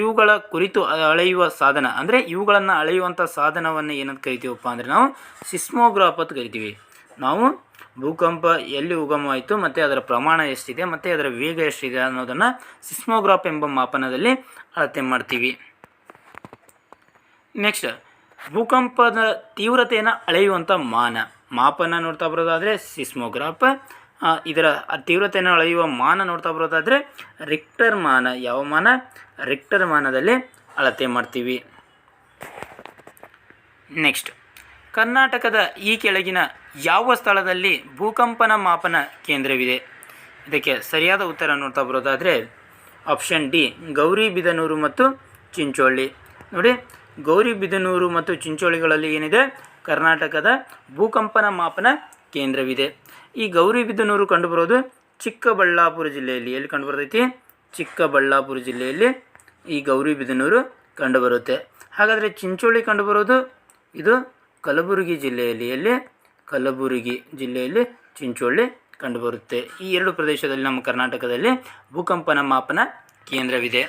ಇವುಗಳ ಕುರಿತು ಅಳೆಯುವ ಸಾಧನ. ಅಂದರೆ ಇವುಗಳನ್ನು ಅಳೆಯುವಂಥ ಸಾಧನವನ್ನು ಏನಂತ ಕರಿತೀವಪ್ಪ ಅಂದರೆ ನಾವು ಸಿಸ್ಮೋಗ್ರಾಫ್ ಅಂತ ಕರಿತೀವಿ. ನಾವು ಭೂಕಂಪ ಎಲ್ಲಿ ಉಗಮವಾಯಿತು, ಮತ್ತು ಅದರ ಪ್ರಮಾಣ ಎಷ್ಟಿದೆ, ಮತ್ತು ಅದರ ವೇಗ ಎಷ್ಟಿದೆ ಅನ್ನೋದನ್ನು ಸಿಸ್ಮೋಗ್ರಾಫ್ ಎಂಬ ಮಾಪನದಲ್ಲಿ ಅಳತೆ ಮಾಡ್ತೀವಿ. ನೆಕ್ಸ್ಟ್ ಭೂಕಂಪದ ತೀವ್ರತೆಯನ್ನು ಅಳೆಯುವಂಥ ಮಾನ. ಮಾಪನ ನೋಡ್ತಾ ಬರೋದಾದರೆ ಸಿಸ್ಮೋಗ್ರಾಫ್. ಇದರ ತೀವ್ರತೆಯನ್ನು ಅಳೆಯುವ ಮಾನ ನೋಡ್ತಾ ಬರೋದಾದರೆ ರಿಕ್ಟರ್ ಮಾನ. ಯಾವ ಮಾನ? ರಿಕ್ಟರ್ ಮಾನದಲ್ಲಿ ಅಳತೆ ಮಾಡ್ತೀವಿ. ನೆಕ್ಸ್ಟ್ ಕರ್ನಾಟಕದ ಈ ಕೆಳಗಿನ ಯಾವ ಸ್ಥಳದಲ್ಲಿ ಭೂಕಂಪನ ಮಾಪನ ಕೇಂದ್ರವಿದೆ? ಇದಕ್ಕೆ ಸರಿಯಾದ ಉತ್ತರ ನೋಡ್ತಾ ಬರೋದಾದರೆ ಆಪ್ಷನ್ ಡಿ ಗೌರಿಬಿದನೂರು ಮತ್ತು ಚಿಂಚೋಳಿ ನೋಡಿ ಗೌರಿಬಿದನೂರು ಮತ್ತು ಚಿಂಚೋಳಿಗಳಲ್ಲಿ ಏನಿದೆ? ಕರ್ನಾಟಕದ ಭೂಕಂಪನ ಮಾಪನ ಕೇಂದ್ರವಿದೆ. ಈ ಗೌರಿಬಿದನೂರು ಕಂಡುಬರೋದು ಚಿಕ್ಕಬಳ್ಳಾಪುರ ಜಿಲ್ಲೆಯಲ್ಲಿ. ಎಲ್ಲಿ ಕಂಡುಬರ್ತೈತಿ? ಚಿಕ್ಕಬಳ್ಳಾಪುರ ಜಿಲ್ಲೆಯಲ್ಲಿ ಈ ಗೌರಿಬಿದನೂರು ಕಂಡುಬರುತ್ತೆ. ಹಾಗಾದರೆ ಚಿಂಚೋಳಿ ಕಂಡುಬರೋದು ಇದು ಕಲಬುರಗಿ ಜಿಲ್ಲೆಯಲ್ಲಿ. ಎಲ್ಲಿ? ಕಲಬುರಗಿ ಜಿಲ್ಲೆಯಲ್ಲಿ ಚಿಂಚೋಳಿ ಕಂಡುಬರುತ್ತೆ. ಈ ಎರಡು ಪ್ರದೇಶದಲ್ಲಿ ನಮ್ಮ ಕರ್ನಾಟಕದಲ್ಲಿ ಭೂಕಂಪನ ಮಾಪನ ಕೇಂದ್ರವಿದೆ.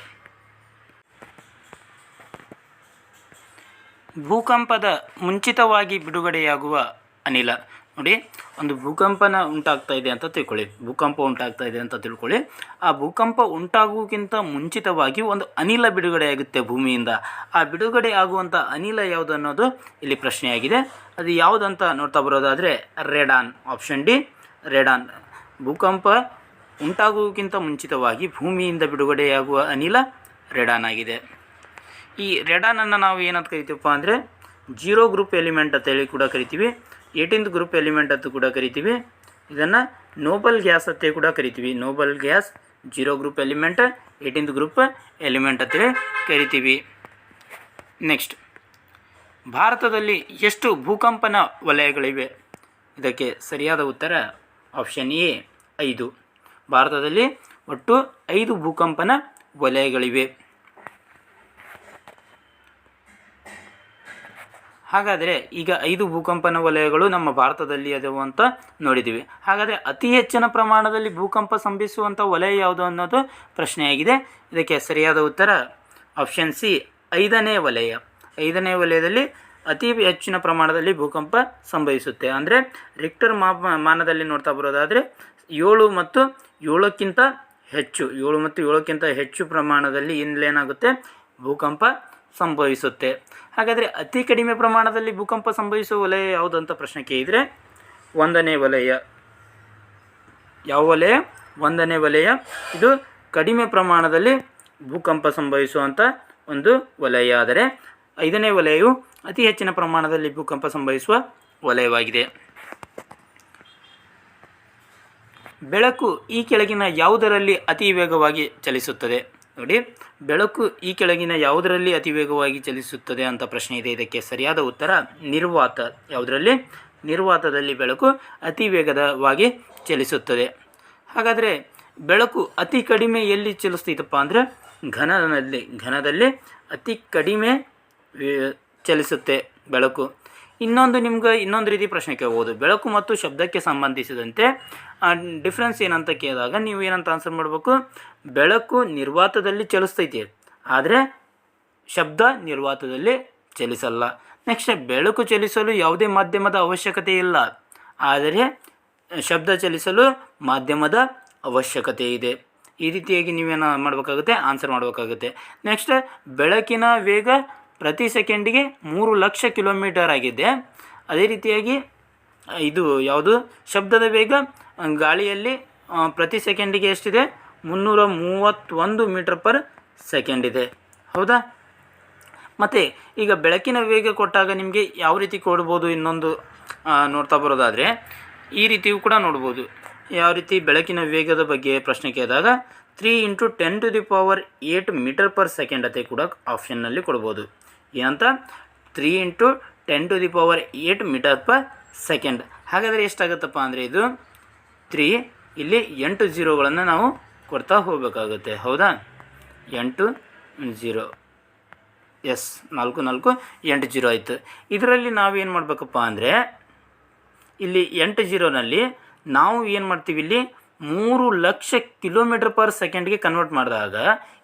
ಭೂಕಂಪದ ಮುಂಚಿತವಾಗಿ ಬಿಡುಗಡೆಯಾಗುವ ಅನಿಲ. ನೋಡಿ, ಒಂದು ಭೂಕಂಪನ ಉಂಟಾಗ್ತಾ ಇದೆ ಅಂತ ತಿಳ್ಕೊಳ್ಳಿ. ಭೂಕಂಪ ಉಂಟಾಗ್ತಾ ಇದೆ ಅಂತ ತಿಳ್ಕೊಳ್ಳಿ. ಆ ಭೂಕಂಪ ಉಂಟಾಗುವುದಕ್ಕಿಂತ ಮುಂಚಿತವಾಗಿ ಒಂದು ಅನಿಲ ಬಿಡುಗಡೆಯಾಗುತ್ತೆ ಭೂಮಿಯಿಂದ. ಆ ಬಿಡುಗಡೆ ಆಗುವಂಥ ಅನಿಲ ಯಾವುದು ಅನ್ನೋದು ಇಲ್ಲಿ ಪ್ರಶ್ನೆಯಾಗಿದೆ. ಅದು ಯಾವುದಂತ ನೋಡ್ತಾ ಬರೋದಾದರೆ, ರೆಡಾನ್ ಆಪ್ಷನ್ ಡಿ. ರೆಡಾನ್, ಭೂಕಂಪ ಉಂಟಾಗುವುದಕ್ಕಿಂತ ಮುಂಚಿತವಾಗಿ ಭೂಮಿಯಿಂದ ಬಿಡುಗಡೆಯಾಗುವ ಅನಿಲ ರೆಡಾನ್ ಆಗಿದೆ. ಈ ರೆಡಾನನ್ನು ನಾವು ಏನಂತ ಕರಿತೀವಪ್ಪ ಅಂದರೆ, ಜೀರೋ ಗ್ರೂಪ್ ಎಲಿಮೆಂಟ್ ಅಂತೇಳಿ ಕೂಡ ಕರಿತೀವಿ. ಏಯ್ಟೀನ್ತ್ ಗ್ರೂಪ್ ಎಲಿಮೆಂಟ್ ಅಂತ ಕೂಡ ಕರಿತೀವಿ. ಇದನ್ನು ನೋಬಲ್ ಗ್ಯಾಸ್ ಅಂತ ಕೂಡ ಕರಿತೀವಿ. Noble gas zero group element eighteenth group element ಅಂತ ಕರಿತೀವಿ. ನೆಕ್ಸ್ಟ್ ಭಾರತದಲ್ಲಿ ಎಷ್ಟು ಭೂಕಂಪನ ವಲಯಗಳಿವೆ? ಇದಕ್ಕೆ ಸರಿಯಾದ ಉತ್ತರ ಆಪ್ಷನ್ ಎ ಐದು. ಭಾರತದಲ್ಲಿ ಒಟ್ಟು ಐದು ಭೂಕಂಪನ ವಲಯಗಳಿವೆ. ಹಾಗಾದರೆ ಈಗ ಐದು ಭೂಕಂಪನ ವಲಯಗಳು ನಮ್ಮ ಭಾರತದಲ್ಲಿ ಅದವು ಅಂತ ನೋಡಿದ್ದೀವಿ. ಹಾಗಾದರೆ ಅತಿ ಹೆಚ್ಚಿನ ಪ್ರಮಾಣದಲ್ಲಿ ಭೂಕಂಪ ಸಂಭವಿಸುವಂಥ ವಲಯ ಯಾವುದು ಅನ್ನೋದು ಪ್ರಶ್ನೆಯಾಗಿದೆ. ಇದಕ್ಕೆ ಸರಿಯಾದ ಉತ್ತರ ಆಪ್ಷನ್ ಸಿ ಐದನೇ ವಲಯ. ಐದನೇ ವಲಯದಲ್ಲಿ ಅತಿ ಹೆಚ್ಚಿನ ಪ್ರಮಾಣದಲ್ಲಿ ಭೂಕಂಪ ಸಂಭವಿಸುತ್ತೆ. ಅಂದರೆ ರಿಕ್ಟರ್ ಮಾನದಲ್ಲಿ ನೋಡ್ತಾ ಬರೋದಾದರೆ ಏಳು ಮತ್ತು ಏಳಕ್ಕಿಂತ ಹೆಚ್ಚು, ಏಳು ಮತ್ತು ಏಳಕ್ಕಿಂತ ಹೆಚ್ಚು ಪ್ರಮಾಣದಲ್ಲಿ ಏನಾಗುತ್ತೆ ಭೂಕಂಪ ಸಂಭವಿಸುತ್ತೆ. ಹಾಗಾದರೆ ಅತಿ ಕಡಿಮೆ ಪ್ರಮಾಣದಲ್ಲಿ ಭೂಕಂಪ ಸಂಭವಿಸುವ ವಲಯ ಯಾವುದು ಅಂತ ಪ್ರಶ್ನೆ ಕೇಳಿದರೆ, ಒಂದನೇ ವಲಯ. ಯಾವ ವಲಯ? ಒಂದನೇ ವಲಯ. ಇದು ಕಡಿಮೆ ಪ್ರಮಾಣದಲ್ಲಿ ಭೂಕಂಪ ಸಂಭವಿಸುವಂಥ ಒಂದು ವಲಯ. ಆದರೆ ಐದನೇ ವಲಯವು ಅತಿ ಹೆಚ್ಚಿನ ಪ್ರಮಾಣದಲ್ಲಿ ಭೂಕಂಪ ಸಂಭವಿಸುವ ವಲಯವಾಗಿದೆ. ಬೆಳಕು ಈ ಕೆಳಗಿನ ಯಾವುದರಲ್ಲಿ ಅತಿ ವೇಗವಾಗಿ ಚಲಿಸುತ್ತದೆ? ನೋಡಿ, ಬೆಳಕು ಈ ಕೆಳಗಿನ ಯಾವುದರಲ್ಲಿ ಅತಿ ವೇಗವಾಗಿ ಚಲಿಸುತ್ತದೆ ಅಂತ ಪ್ರಶ್ನೆ ಇದೆ. ಇದಕ್ಕೆ ಸರಿಯಾದ ಉತ್ತರ ನಿರ್ವಾತ. ಯಾವುದರಲ್ಲಿ? ನಿರ್ವಾತದಲ್ಲಿ ಬೆಳಕು ಅತಿ ವೇಗದವಾಗಿ ಚಲಿಸುತ್ತದೆ. ಹಾಗಾದರೆ ಬೆಳಕು ಅತಿ ಕಡಿಮೆ ಎಲ್ಲಿ ಚಲಿಸ್ತೈತಪ್ಪ ಅಂದರೆ, ಘನದಲ್ಲಿ ಘನದಲ್ಲಿ ಅತಿ ಕಡಿಮೆ ಚಲಿಸುತ್ತೆ ಬೆಳಕು. ಇನ್ನೊಂದು ನಿಮ್ಗೆ ಇನ್ನೊಂದು ರೀತಿ ಪ್ರಶ್ನೆ ಕೇಳ್ಬೋದು. ಬೆಳಕು ಮತ್ತು ಶಬ್ದಕ್ಕೆ ಸಂಬಂಧಿಸಿದಂತೆ ಡಿಫ್ರೆನ್ಸ್ ಏನಂತ ಕೇಳಿದಾಗ ನೀವು ಏನಂತ ಆನ್ಸರ್ ಮಾಡಬೇಕು? ಬೆಳಕು ನಿರ್ವಾತದಲ್ಲಿ ಚಲಿಸ್ತೈತಿ. ಆದರೆ ಶಬ್ದ ನಿರ್ವಾತದಲ್ಲಿ ಚಲಿಸಲ್ಲ. ನೆಕ್ಸ್ಟ್ ಬೆಳಕು ಚಲಿಸಲು ಯಾವುದೇ ಮಾಧ್ಯಮದ ಅವಶ್ಯಕತೆ ಇಲ್ಲ. ಆದರೆ ಶಬ್ದ ಚಲಿಸಲು ಮಾಧ್ಯಮದ ಅವಶ್ಯಕತೆ ಇದೆ. ಈ ರೀತಿಯಾಗಿ ನೀವೇನು ಮಾಡಬೇಕಾಗುತ್ತೆ? ಆನ್ಸರ್ ಮಾಡಬೇಕಾಗುತ್ತೆ. ನೆಕ್ಸ್ಟ್ ಬೆಳಕಿನ ವೇಗ ಪ್ರತಿ ಸೆಕೆಂಡಿಗೆ ಮೂರು ಲಕ್ಷ ಕಿಲೋಮೀಟರ್ ಆಗಿದೆ. ಅದೇ ರೀತಿಯಾಗಿ ಇದು ಯಾವುದು? ಶಬ್ದದ ವೇಗ, ಗಾಳಿಯಲ್ಲಿ ಪ್ರತಿ ಸೆಕೆಂಡಿಗೆ ಎಷ್ಟಿದೆ? ಮುನ್ನೂರ ಮೂವತ್ತೊಂದು ಮೀಟರ್ ಪರ್ ಸೆಕೆಂಡ್ ಇದೆ. ಹೌದಾ? ಮತ್ತು ಈಗ ಬೆಳಕಿನ ವೇಗ ಕೊಟ್ಟಾಗ ನಿಮಗೆ ಯಾವ ರೀತಿ ಕೊಡ್ಬೋದು ಇನ್ನೊಂದು ನೋಡ್ತಾ ಬರೋದಾದರೆ, ಈ ರೀತಿಯೂ ಕೂಡ ನೋಡ್ಬೋದು. ಯಾವ ರೀತಿ ಬೆಳಕಿನ ವೇಗದ ಬಗ್ಗೆ ಪ್ರಶ್ನೆ ಕೇಳಿದಾಗ three into ten to the power eight metre per second ಅಂತ ಕೂಡ ಆಪ್ಷನ್ನಲ್ಲಿ ಕೊಡ್ಬೋದು. ಏನಂತ three into ten to the power eight metre per second ಹಾಗಾದರೆ ಎಷ್ಟಾಗುತ್ತಪ್ಪ ಅಂದರೆ ಇದು ತ್ರೀ ಇಲ್ಲಿ ಎಂಟು ಜೀರೋಗಳನ್ನು ನಾವು ಕೊಡ್ತಾ ಹೋಗಬೇಕಾಗುತ್ತೆ. ಹೌದಾ? ಎಂಟು, ಜೀರೋ. ಎಸ್, ನಾಲ್ಕು ನಾಲ್ಕು, ಎಂಟು, ಜೀರೋ ಆಯಿತು. ಇದರಲ್ಲಿ ನಾವು ಏನು ಮಾಡಬೇಕಪ್ಪ ಅಂದರೆ, ಇಲ್ಲಿ ಎಂಟು, ಜೀರೋನಲ್ಲಿ ನಾವು ಏನು ಮಾಡ್ತೀವಿ ಇಲ್ಲಿ? ಮೂರು ಲಕ್ಷ ಕಿಲೋಮೀಟರ್ ಪರ್ ಸೆಕೆಂಡ್ಗೆ ಕನ್ವರ್ಟ್ ಮಾಡಿದಾಗ,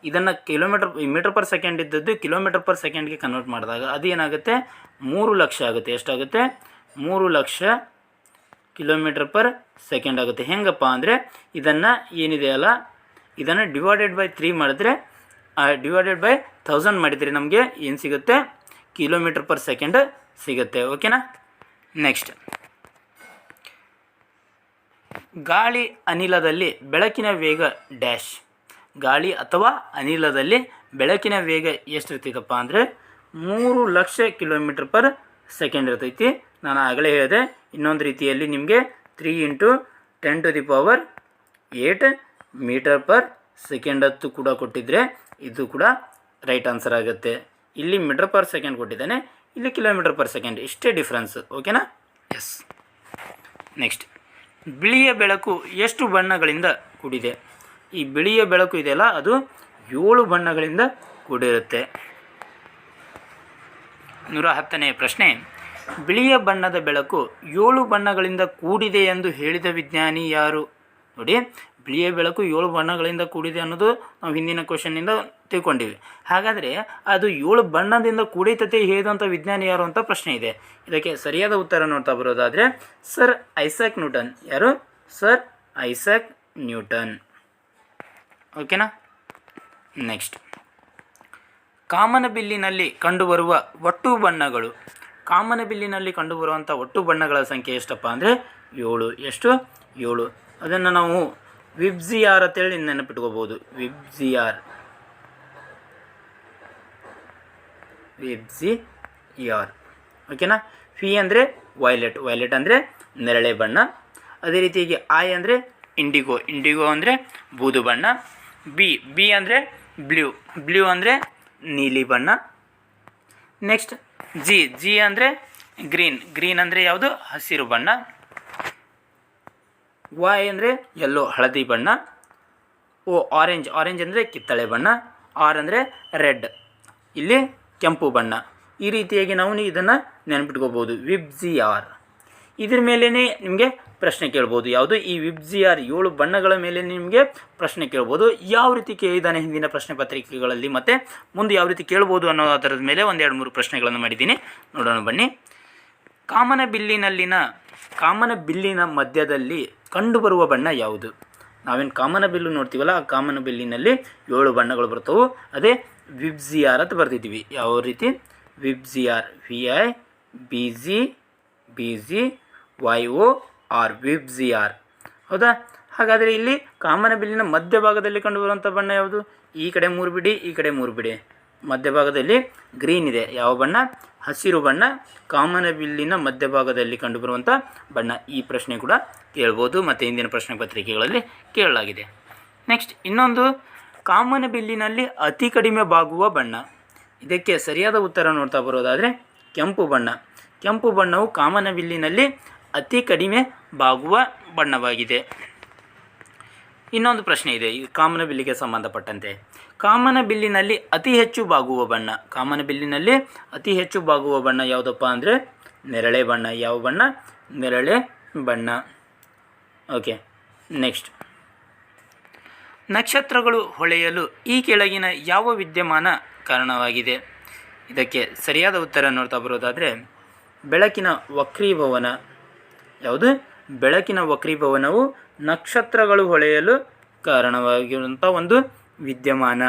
ಇದನ್ನು ಕಿಲೋಮೀಟರ್ ಮೀಟರ್ ಪರ್ ಸೆಕೆಂಡ್ ಇದ್ದದ್ದು ಕಿಲೋಮೀಟರ್ ಪರ್ ಸೆಕೆಂಡ್ಗೆ ಕನ್ವರ್ಟ್ ಮಾಡಿದಾಗ ಅದು ಏನಾಗುತ್ತೆ ಮೂರು ಲಕ್ಷ ಆಗುತ್ತೆ. ಎಷ್ಟಾಗುತ್ತೆ? ಮೂರು ಲಕ್ಷ ಕಿಲೋಮೀಟರ್ ಪರ್ ಸೆಕೆಂಡ್ ಆಗುತ್ತೆ. ಹೆಂಗಪ್ಪ ಅಂದರೆ, ಇದನ್ನು ಏನಿದೆಯಲ್ಲ ಇದನ್ನು ಡಿವೈಡೆಡ್ ಬೈ ತ್ರೀ ಮಾಡಿದ್ರೆ ಡಿವೈಡೆಡ್ ಬೈ ತೌಸಂಡ್ ಮಾಡಿದರೆ ನಮಗೆ ಏನು ಸಿಗುತ್ತೆ? ಕಿಲೋಮೀಟರ್ ಪರ್ ಸೆಕೆಂಡ್ ಸಿಗುತ್ತೆ. ಓಕೆನಾ ನೆಕ್ಸ್ಟ್ ಗಾಳಿ ಅನಿಲದಲ್ಲಿ ಬೆಳಕಿನ ವೇಗ ಡ್ಯಾಶ್ ಗಾಳಿ ಅಥವಾ ಅನಿಲದಲ್ಲಿ ಬೆಳಕಿನ ವೇಗ ಎಷ್ಟು ಇರ್ತೈತಪ್ಪ ಅಂದರೆ ಮೂರು ಲಕ್ಷ ಕಿಲೋಮೀಟರ್ ಪರ್ ಸೆಕೆಂಡ್ ಇರ್ತೈತಿ. ನಾನು ಆಗಲೇ ಹೇಳಿದೆ, ಇನ್ನೊಂದು ರೀತಿಯಲ್ಲಿ ನಿಮಗೆ three into ten to the power eight metre per second ಹತ್ತು ಕೂಡ ಕೊಟ್ಟಿದ್ದರೆ ಇದು ಕೂಡ ರೈಟ್ ಆನ್ಸರ್ ಆಗುತ್ತೆ. ಇಲ್ಲಿ ಮೀಟರ್ ಪರ್ ಸೆಕೆಂಡ್ ಕೊಟ್ಟಿದ್ದಾನೆ ಇಲ್ಲಿ ಕಿಲೋಮೀಟರ್ ಪರ್ ಸೆಕೆಂಡ್. ಇಷ್ಟೇ ಡಿಫ್ರೆನ್ಸ್ ಓಕೆನಾ? ಎಸ್ ನೆಕ್ಸ್ಟ್ ಬಿಳಿಯ ಬೆಳಕು ಎಷ್ಟು ಬಣ್ಣಗಳಿಂದ ಕೂಡಿದೆ? ಈ ಬಿಳಿಯ ಬೆಳಕು ಇದೆಯಲ್ಲ ಅದು ಏಳು ಬಣ್ಣಗಳಿಂದ ಕೂಡಿರುತ್ತೆ. ನೂರ ಹತ್ತನೆಯ ಪ್ರಶ್ನೆ ಬಿಳಿಯ ಬಣ್ಣದ ಬೆಳಕು ಏಳು ಬಣ್ಣಗಳಿಂದ ಕೂಡಿದೆ ಎಂದು ಹೇಳಿದ ವಿಜ್ಞಾನಿ ಯಾರು? ನೋಡಿ ಬಿಳಿಯ ಬೆಳಕು ಏಳು ಬಣ್ಣಗಳಿಂದ ಕೂಡಿದೆ ಅನ್ನೋದು ನಾವು ಹಿಂದಿನ ಕ್ವಶನ್ನಿಂದ ತಿಳ್ಕೊಂಡಿವಿ. ಹಾಗಾದರೆ ಅದು ಏಳು ಬಣ್ಣದಿಂದ ಕೂಡಿತತೆ ಹೇಳಿದಂಥ ವಿಜ್ಞಾನಿ ಯಾರು ಅಂತ ಪ್ರಶ್ನೆ ಇದೆ. ಇದಕ್ಕೆ ಸರಿಯಾದ ಉತ್ತರ ನೋಡ್ತಾ ಬರೋದಾದರೆ ಸರ್ ಐಸಾಕ್ ನ್ಯೂಟನ್. ಯಾರು? Sir Isaac Newton. ಓಕೆನಾ? ನೆಕ್ಸ್ಟ್. ಕಾಮನಬಿಲ್ಲಿನಲ್ಲಿ ಕಂಡುಬರುವ ಒಟ್ಟು ಬಣ್ಣಗಳು. ಕಾಮನಬಿಲ್ಲಿನಲ್ಲಿ ಕಂಡುಬರುವಂಥ ಒಟ್ಟು ಬಣ್ಣಗಳ ಸಂಖ್ಯೆ ಎಷ್ಟಪ್ಪ ಅಂದರೆ ಏಳು. ಎಷ್ಟು? ಏಳು. ಅದನ್ನು ನಾವು ವಿಬ್ಜಿಯಾರ್ ಅಂತೇಳಿ ನೆನಪಿಟ್ಕೋಬೋದು. ವಿಬ್ಜಿಯಾರ್. ವಿಬ್ಜಿ ಯಾರ್ ಓಕೆನಾ ಫಿ ಅಂದರೆ ವೈಲೆಟ್ ವೈಲೆಟ್ ಅಂದರೆ ನೆರಳೆ ಬಣ್ಣ. ಅದೇ ರೀತಿಯಾಗಿ ಐ ಅಂದರೆ ಇಂಡಿಗೋ ಇಂಡಿಗೋ ಅಂದರೆ ಬೂದು ಬಣ್ಣ. ಬಿ ಬಿ ಅಂದರೆ ಬ್ಲೂ ಬ್ಲೂ ಅಂದರೆ ನೀಲಿ ಬಣ್ಣ. ನೆಕ್ಸ್ಟ್ ಜಿ ಜಿ ಅಂದರೆ ಗ್ರೀನ್ ಗ್ರೀನ್ ಅಂದರೆ ಯಾವುದು? ಹಸಿರು ಬಣ್ಣ. ವಾಯ್ ಅಂದರೆ ಎಲ್ಲೋ ಹಳದಿ ಬಣ್ಣ, ಓ ಆರೆಂಜ್ ಆರೆಂಜ್ ಅಂದರೆ ಕಿತ್ತಳೆ ಬಣ್ಣ ಆರ್ ಅಂದರೆ ರೆಡ್ ಇಲ್ಲಿ ಕೆಂಪು ಬಣ್ಣ. ಈ ರೀತಿಯಾಗಿ ನಾವು ಇದನ್ನು ನೆನಪಿಟ್ಕೋಬೋದು ವಿಬ್ಜಿ ಆರ್ ಇದ್ರ ಮೇಲೇ ನಿಮಗೆ ಪ್ರಶ್ನೆ ಕೇಳ್ಬೋದು. ಯಾವುದು? ಈ ವಿಬ್ಜಿ ಆರ್ ಏಳು ಬಣ್ಣಗಳ ಮೇಲೆ ನಿಮಗೆ ಪ್ರಶ್ನೆ ಕೇಳ್ಬೋದು. ಯಾವ ರೀತಿ ಕೇಳಿದ್ದಾನೆ ಹಿಂದಿನ ಪ್ರಶ್ನೆ ಪತ್ರಿಕೆಗಳಲ್ಲಿ? ಮತ್ತು ಮುಂದೆ ಯಾವ ರೀತಿ ಕೇಳ್ಬೋದು ಅನ್ನೋ ಅದರದ ಮೇಲೆ ಒಂದೆರಡು ಮೂರು ಪ್ರಶ್ನೆಗಳನ್ನು ಮಾಡಿದ್ದೀನಿ. ನೋಡೋಣ ಬನ್ನಿ. ಕಾಮನ ಬಿಲ್ಲಿನಲ್ಲಿನ ಕಾಮನ ಬಿಲ್ಲಿನ ಮಧ್ಯದಲ್ಲಿ ಕಂಡುಬರುವ ಬಣ್ಣ ಯಾವುದು? ನಾವೇನು ಕಾಮನ ಬಿಲ್ಲು ನೋಡ್ತೀವಲ್ಲ, ಆ ಕಾಮನ ಬಿಲ್ಲಿನಲ್ಲಿ ಏಳು ಬಣ್ಣಗಳು ಬರ್ತವೆ ಅದೇ ವಿಬ್ಜಿಯಾರ್ ಅಂತ ಬರ್ತಿದ್ದೀವಿ ಯಾವ ರೀತಿ? VIBGYOR V I, B G B G, Y O, R VIBGYOR ಹೌದಾ? ಹಾಗಾದರೆ ಇಲ್ಲಿ ಕಾಮನ ಬಿಲ್ಲಿನ ಮಧ್ಯಭಾಗದಲ್ಲಿ ಕಂಡುಬರುವಂಥ ಬಣ್ಣ ಯಾವುದು? ಈ ಕಡೆ ಮೂರು ಬಿಡಿ, ಈ ಕಡೆ ಮೂರು ಬಿಡಿ. ಮಧ್ಯಭಾಗದಲ್ಲಿ ಗ್ರೀನ್ ಇದೆ. ಯಾವ ಬಣ್ಣ? ಹಸಿರು ಬಣ್ಣ. ಕಾಮನಬಿಲ್ಲಿನ ಮಧ್ಯಭಾಗದಲ್ಲಿ ಕಂಡುಬರುವಂಥ ಬಣ್ಣ. ಈ ಪ್ರಶ್ನೆ ಕೂಡ ಕೇಳ್ಬೋದು ಮತ್ತು ಹಿಂದಿನ ಪ್ರಶ್ನೆ ಪತ್ರಿಕೆಗಳಲ್ಲಿ ಕೇಳಲಾಗಿದೆ. ನೆಕ್ಸ್ಟ್ ಇನ್ನೊಂದು. ಕಾಮನಬಿಲ್ಲಿನಲ್ಲಿ ಅತಿ ಕಡಿಮೆ ಬಾಗುವ ಬಣ್ಣ. ಇದಕ್ಕೆ ಸರಿಯಾದ ಉತ್ತರ ನೋಡ್ತಾ ಬರೋದಾದರೆ ಕೆಂಪು ಬಣ್ಣ. ಕೆಂಪು ಬಣ್ಣವು ಕಾಮನಬಿಲ್ಲಿನಲ್ಲಿ ಅತಿ ಕಡಿಮೆ ಬಾಗುವ ಬಣ್ಣವಾಗಿದೆ. ಇನ್ನೊಂದು ಪ್ರಶ್ನೆ ಇದೆ. ಈ ಕಾಮನಬಿಲ್ಲಿಗೆ ಸಂಬಂಧಪಟ್ಟಂತೆ. ಕಾಮನಬಿಲ್ಲಿನಲ್ಲಿ ಅತಿ ಹೆಚ್ಚು ಬಾಗುವ ಬಣ್ಣ. ಕಾಮನಬಿಲ್ಲಿನಲ್ಲಿ ಅತಿ ಹೆಚ್ಚು ಬಾಗುವ ಬಣ್ಣ ಯಾವುದಪ್ಪ ಅಂದರೆ ನೆರಳೆ ಬಣ್ಣ. ಯಾವ ಬಣ್ಣ? ನೆರಳೆ ಬಣ್ಣ. Okay, next. ನಕ್ಷತ್ರಗಳು ಹೊಳೆಯಲು ಈ ಕೆಳಗಿನ ಯಾವ ವಿದ್ಯಮಾನ ಕಾರಣವಾಗಿದೆ? ಇದಕ್ಕೆ ಸರಿಯಾದ ಉತ್ತರ ನೋಡ್ತಾ ಬರೋದಾದರೆ ಬೆಳಕಿನ ವಕ್ರೀಭವನ. ಯಾವುದು? ಬೆಳಕಿನ ವಕ್ರೀಭವನವು ನಕ್ಷತ್ರಗಳು ಹೊಳೆಯಲು ಕಾರಣವಾಗಿರುವಂಥ ಒಂದು ವಿದ್ಯಮಾನ.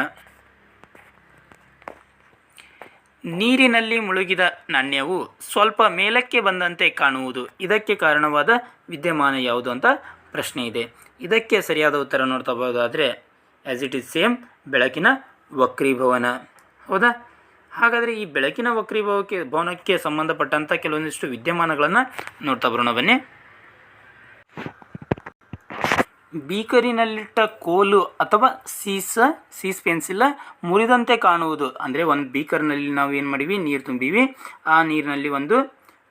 ನೀರಿನಲ್ಲಿ ಮುಳುಗಿದ ನಾಣ್ಯವು ಸ್ವಲ್ಪ ಮೇಲಕ್ಕೆ ಬಂದಂತೆ ಕಾಣುವುದು. ಇದಕ್ಕೆ ಕಾರಣವಾದ ವಿದ್ಯಮಾನ ಯಾವುದು ಅಂತ ಪ್ರಶ್ನೆ ಇದೆ. ಇದಕ್ಕೆ ಸರಿಯಾದ ಉತ್ತರ ನೋಡ್ತಾ ಹೋಗೋದಾದರೆ ಆ್ಯಸ್ ಇಟ್ ಈಸ್ ಸೇಮ್ ಬೆಳಕಿನ ವಕ್ರೀಭವನ. ಹೌದಾ? ಹಾಗಾದರೆ ಈ ಬೆಳಕಿನ ವಕ್ರೀಭವಕ್ಕೆ, ಭವನಕ್ಕೆ ಸಂಬಂಧಪಟ್ಟಂಥ ಕೆಲವೊಂದಿಷ್ಟು ವಿದ್ಯಮಾನಗಳನ್ನು ನೋಡ್ತಾ ಬರೋಣ ಬನ್ನಿ. ಬೀಕರಿನಲ್ಲಿಟ್ಟ ಕೋಲು ಅಥವಾ ಸೀಸ, ಸೀಸ್ ಪೆನ್ಸಿಲ್ ಮುರಿದಂತೆ ಕಾಣುವುದು. ಅಂದರೆ ಒಂದು ಬೀಕರ್ನಲ್ಲಿ ನಾವು ಏನು ಮಾಡೀವಿ? ನೀರು ತುಂಬಿವಿ. ಆ ನೀರಿನಲ್ಲಿ ಒಂದು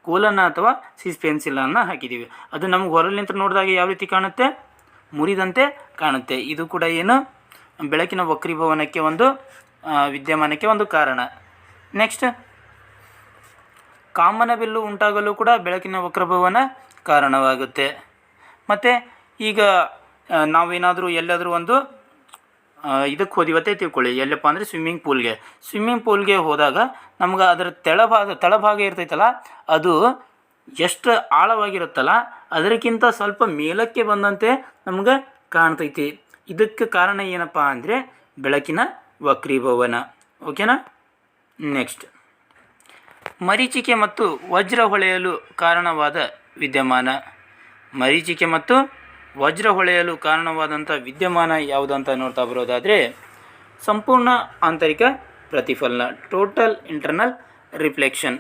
ಕೋಲನ್ನು ಅಥವಾ ಸೀಸ್ ಪೆನ್ಸಿಲನ್ನು ಹಾಕಿದ್ದೀವಿ ಅದು ನಮಗೆ ಹೊರಲಿಂತ ನೋಡಿದಾಗ ಯಾವ ರೀತಿ ಕಾಣುತ್ತೆ? ಮುರಿದಂತೆ ಕಾಣುತ್ತೆ. ಇದು ಕೂಡ ಏನು? ಬೆಳಕಿನ ವಕ್ರೀಭವನಕ್ಕೆ ಒಂದು ವಿದ್ಯಮಾನಕ್ಕೆ ಒಂದು ಕಾರಣ. ನೆಕ್ಸ್ಟ್ ಕಾಮನಬಿಲ್ಲು ಉಂಟಾಗಲು ಕೂಡ ಬೆಳಕಿನ ವಕ್ರಭವನ ಕಾರಣವಾಗುತ್ತೆ. ಮತ್ತು ಈಗ ನಾವೇನಾದರೂ ಎಲ್ಲಾದರೂ ಒಂದು ಇದಕ್ಕೆ ಹೋದಿವತ್ತೆ ತಿಳ್ಕೊಳ್ಳಿ. ಎಲ್ಲಪ್ಪ ಅಂದರೆ ಸ್ವಿಮ್ಮಿಂಗ್ ಪೂಲ್ಗೆ ಸ್ವಿಮ್ಮಿಂಗ್ ಪೂಲ್ಗೆ ಹೋದಾಗ ನಮ್ಗೆ ಅದರ ತೆಳಭಾಗ, ತಳಭಾಗ ಇರ್ತೈತಲ್ಲ, ಅದು ಎಷ್ಟು ಆಳವಾಗಿರುತ್ತಲ್ಲ ಅದಕ್ಕಿಂತ ಸ್ವಲ್ಪ ಮೇಲಕ್ಕೆ ಬಂದಂತೆ ನಮ್ಗೆ ಕಾಣ್ತೈತಿ. ಇದಕ್ಕೆ ಕಾರಣ ಏನಪ್ಪ ಅಂದರೆ ಬೆಳಕಿನ ವಕ್ರೀಭವನ. ಓಕೆನಾ ನೆಕ್ಸ್ಟ್ ಮರೀಚಿಕೆ ಮತ್ತು ವಜ್ರ ಹೊಳೆಯಲು ಕಾರಣವಾದ ವಿದ್ಯಮಾನ. ಮರೀಚಿಕೆ ಮತ್ತು ವಜ್ರ ಹೊಳೆಯಲು ಕಾರಣವಾದಂಥ ವಿದ್ಯಮಾನ ಯಾವುದಂತ ನೋಡ್ತಾ ಬರೋದಾದರೆ ಸಂಪೂರ್ಣ ಆಂತರಿಕ ಪ್ರತಿಫಲನ ಟೋಟಲ್ ಇಂಟರ್ನಲ್ ರಿಫ್ಲೆಕ್ಷನ್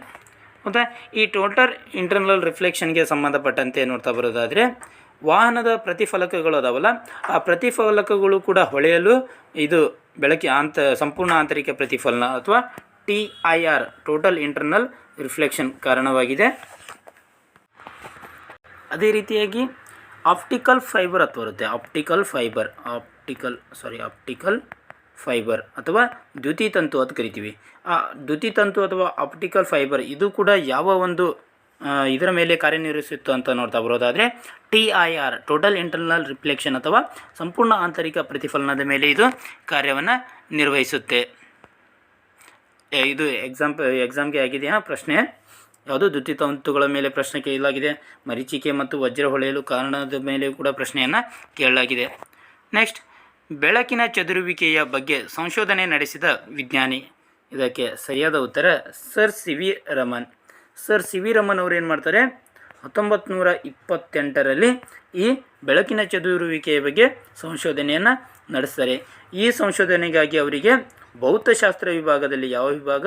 ಮತ್ತು ಈ ಟೋಟಲ್ ಇಂಟರ್ನಲ್ ರಿಫ್ಲೆಕ್ಷನ್ಗೆ ಸಂಬಂಧಪಟ್ಟಂತೆ ನೋಡ್ತಾ ಬರೋದಾದರೆ ವಾಹನದ ಪ್ರತಿಫಲಕಗಳು ಅದಾವಲ್ಲ, ಆ ಪ್ರತಿಫಲಕಗಳು ಕೂಡ ಹೊಳೆಯಲು ಇದು ಬೆಳಕಿ ಆಂತ, ಸಂಪೂರ್ಣ ಆಂತರಿಕ ಪ್ರತಿಫಲನ ಅಥವಾ T I R total internal reflection ಕಾರಣವಾಗಿದೆ. ಅದೇ ರೀತಿಯಾಗಿ ಆಪ್ಟಿಕಲ್ ಫೈಬರ್ ಅಂತ ಬರುತ್ತೆ. Optical fibre optical sorry optical fibre ಅಥವಾ ದ್ಯುತಿತಂತು ಅಂತ ಕರಿತೀವಿ. ಆ ದ್ಯುತಿತಂತು ಅಥವಾ ಆಪ್ಟಿಕಲ್ ಫೈಬರ್ ಇದು ಕೂಡ ಯಾವ ಒಂದು ಇದರ ಮೇಲೆ ಕಾರ್ಯನಿರ್ವಹಿಸುತ್ತೆ ಅಂತ ನೋಡ್ತಾ ಬರೋದಾದರೆ T I R total internal reflection ಅಥವಾ ಸಂಪೂರ್ಣ ಆಂತರಿಕ ಪ್ರತಿಫಲನದ ಮೇಲೆ ಇದು ಕಾರ್ಯವನ್ನು ನಿರ್ವಹಿಸುತ್ತೆ. ಇದು ಎಕ್ಸಾಮ್ ಎಕ್ಸಾಮ್ಗೆ ಆಗಿದೆಯಾ ಪ್ರಶ್ನೆ? ಯಾವುದು ದ್ಯುತಿತಂತುಗಳ ಮೇಲೆ ಪ್ರಶ್ನೆ ಕೇಳಲಾಗಿದೆ. ಮರೀಚಿಕೆ ಮತ್ತು ವಜ್ರ ಹೊಳೆಯಲು ಕಾರಣದ ಮೇಲೆ ಕೂಡ ಪ್ರಶ್ನೆಯನ್ನು ಕೇಳಲಾಗಿದೆ. ನೆಕ್ಸ್ಟ್ ಬೆಳಕಿನ ಚದುರುವಿಕೆಯ ಬಗ್ಗೆ ಸಂಶೋಧನೆ ನಡೆಸಿದ ವಿಜ್ಞಾನಿ. ಇದಕ್ಕೆ ಸರಿಯಾದ ಉತ್ತರ, sir C V Raman. Sir C V Raman ಅವರು ಏನು ಮಾಡ್ತಾರೆ? ಹತ್ತೊಂಬತ್ತು ನೂರ ಇಪ್ಪತ್ತೆಂಟರಲ್ಲಿ ಈ ಬೆಳಕಿನ ಚದುರುವಿಕೆಯ ಬಗ್ಗೆ ಸಂಶೋಧನೆಯನ್ನು ನಡೆಸ್ತಾರೆ. ಈ ಸಂಶೋಧನೆಗಾಗಿ ಅವರಿಗೆ ಭೌತಶಾಸ್ತ್ರ ವಿಭಾಗದಲ್ಲಿ ಯಾವ ವಿಭಾಗ?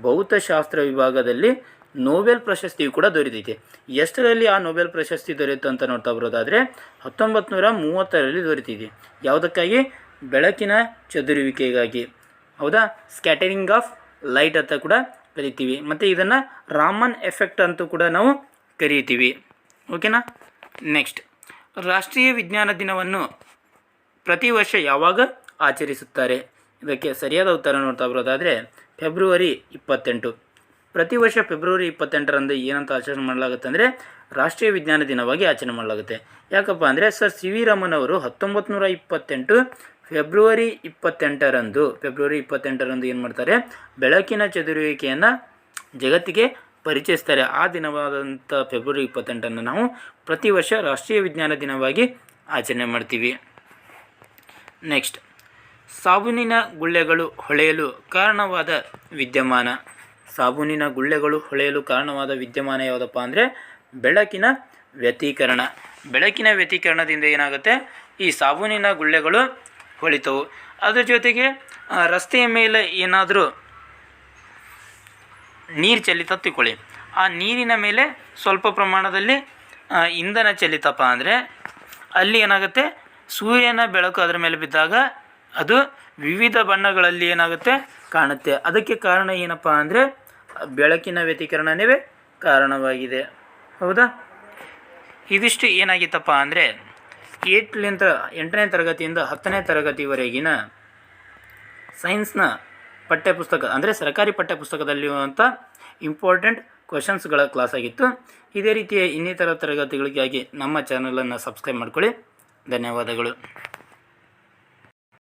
ಭೌತಶಾಸ್ತ್ರ ವಿಭಾಗದಲ್ಲಿ ನೋಬೆಲ್ ಪ್ರಶಸ್ತಿಯು ಕೂಡ ದೊರೆತೈತೆ. ಎಷ್ಟರಲ್ಲಿ ಆ ನೋಬೆಲ್ ಪ್ರಶಸ್ತಿ ದೊರೆಯಿತು ಅಂತ ನೋಡ್ತಾ ಬರೋದಾದರೆ ಹತ್ತೊಂಬತ್ತು ನೂರ ಮೂವತ್ತರಲ್ಲಿ ದೊರೆತಿದೆ. ಯಾವುದಕ್ಕಾಗಿ? ಬೆಳಕಿನ ಚದುರುವಿಕೆಗಾಗಿ. ಹೌದಾ? ಸ್ಕ್ಯಾಟರಿಂಗ್ ಆಫ್ ಲೈಟ್ ಅಂತ ಕೂಡ ಕರಿತೀವಿ. ಮತ್ತು ಇದನ್ನು ರಾಮನ್ ಎಫೆಕ್ಟ್ ಅಂತೂ ಕೂಡ ನಾವು ಕರೀತೀವಿ. ಓಕೆನಾ? ನೆಕ್ಸ್ಟ್. ರಾಷ್ಟ್ರೀಯ ವಿಜ್ಞಾನ ದಿನವನ್ನು ಪ್ರತಿ ವರ್ಷ ಯಾವಾಗ ಆಚರಿಸುತ್ತಾರೆ? ಇದಕ್ಕೆ ಸರಿಯಾದ ಉತ್ತರ ನೋಡ್ತಾ ಬರೋದಾದರೆ ಫೆಬ್ರವರಿ ಇಪ್ಪತ್ತೆಂಟು. ಪ್ರತಿ ವರ್ಷ ಫೆಬ್ರವರಿ ಇಪ್ಪತ್ತೆಂಟರಂದು ಏನಂತ ಆಚರಣೆ ಮಾಡಲಾಗುತ್ತೆ ಅಂದರೆ ರಾಷ್ಟ್ರೀಯ ವಿಜ್ಞಾನ ದಿನವಾಗಿ ಆಚರಣೆ ಮಾಡಲಾಗುತ್ತೆ. ಯಾಕಪ್ಪ ಅಂದರೆ ಸರ್ ಸಿ ವಿ ರಾಮನ್ ಅವರು ಹತ್ತೊಂಬತ್ತು ನೂರ ಇಪ್ಪತ್ತೆಂಟು ಫೆಬ್ರವರಿ ಇಪ್ಪತ್ತೆಂಟರಂದು ಫೆಬ್ರವರಿ ಇಪ್ಪತ್ತೆಂಟರಂದು ಏನು ಮಾಡ್ತಾರೆ? ಬೆಳಕಿನ ಚದುರುವಿಕೆಯನ್ನು ಜಗತ್ತಿಗೆ ಪರಿಚಯಿಸ್ತಾರೆ. ಆ ದಿನವಾದಂಥ ಫೆಬ್ರವರಿ ಇಪ್ಪತ್ತೆಂಟನ್ನು ನಾವು ಪ್ರತಿ ವರ್ಷ ರಾಷ್ಟ್ರೀಯ ವಿಜ್ಞಾನ ದಿನವಾಗಿ ಆಚರಣೆ ಮಾಡ್ತೀವಿ. ನೆಕ್ಸ್ಟ್, ಸಾಬೂನಿನ ಗುಳ್ಳೆಗಳು ಹೊಳೆಯಲು ಕಾರಣವಾದ ವಿದ್ಯಮಾನ. ಸಾಬೂನಿನ ಗುಳ್ಳೆಗಳು ಹೊಳೆಯಲು ಕಾರಣವಾದ ವಿದ್ಯಮಾನ ಯಾವುದಪ್ಪ ಅಂದರೆ ಬೆಳಕಿನ ವ್ಯತೀಕರಣ. ಬೆಳಕಿನ ವ್ಯತೀಕರಣದಿಂದ ಏನಾಗುತ್ತೆ? ಈ ಸಾಬೂನಿನ ಗುಳ್ಳೆಗಳು ಹೊಳಿತವು. ಅದರ ಜೊತೆಗೆ ರಸ್ತೆಯ ಮೇಲೆ ಏನಾದರೂ ನೀರು ಚೆಲ್ಲಿ ತಿಳ್ಕೊಳ್ಳಿ ಆ ನೀರಿನ ಮೇಲೆ ಸ್ವಲ್ಪ ಪ್ರಮಾಣದಲ್ಲಿ ಇಂಧನ ಚೆಲ್ಲಿತಪ್ಪ ಅಂದರೆ ಅಲ್ಲಿ ಏನಾಗುತ್ತೆ? ಸೂರ್ಯನ ಬೆಳಕು ಅದರ ಮೇಲೆ ಬಿದ್ದಾಗ ಅದು ವಿವಿಧ ಬಣ್ಣಗಳಲ್ಲಿ ಏನಾಗುತ್ತೆ? ಕಾಣುತ್ತೆ. ಅದಕ್ಕೆ ಕಾರಣ ಏನಪ್ಪ ಅಂದರೆ ಬೆಳಕಿನ ವ್ಯತಿಕರಣವೇ ಕಾರಣವಾಗಿದೆ. ಹೌದಾ? ಇದಿಷ್ಟು ಏನಾಗಿತ್ತಪ್ಪ ಅಂದರೆ ಏಟ್ಲಿಂದ ಎಂಟನೇ ತರಗತಿಯಿಂದ ಹತ್ತನೇ ತರಗತಿವರೆಗಿನ ಸೈನ್ಸ್ನ ಪಠ್ಯಪುಸ್ತಕ, ಅಂದರೆ ಸರ್ಕಾರಿ ಪಠ್ಯಪುಸ್ತಕದಲ್ಲಿರುವಂಥ ಇಂಪಾರ್ಟೆಂಟ್ ಕ್ವಶನ್ಸ್ಗಳ ಕ್ಲಾಸ್ ಆಗಿತ್ತು ಇದೇ ರೀತಿಯ ಇನ್ನಿತರ ತರಗತಿಗಳಿಗಾಗಿ ನಮ್ಮ ಚಾನಲನ್ನು ಸಬ್ಸ್ಕ್ರೈಬ್ ಮಾಡ್ಕೊಳ್ಳಿ. ಧನ್ಯವಾದಗಳು.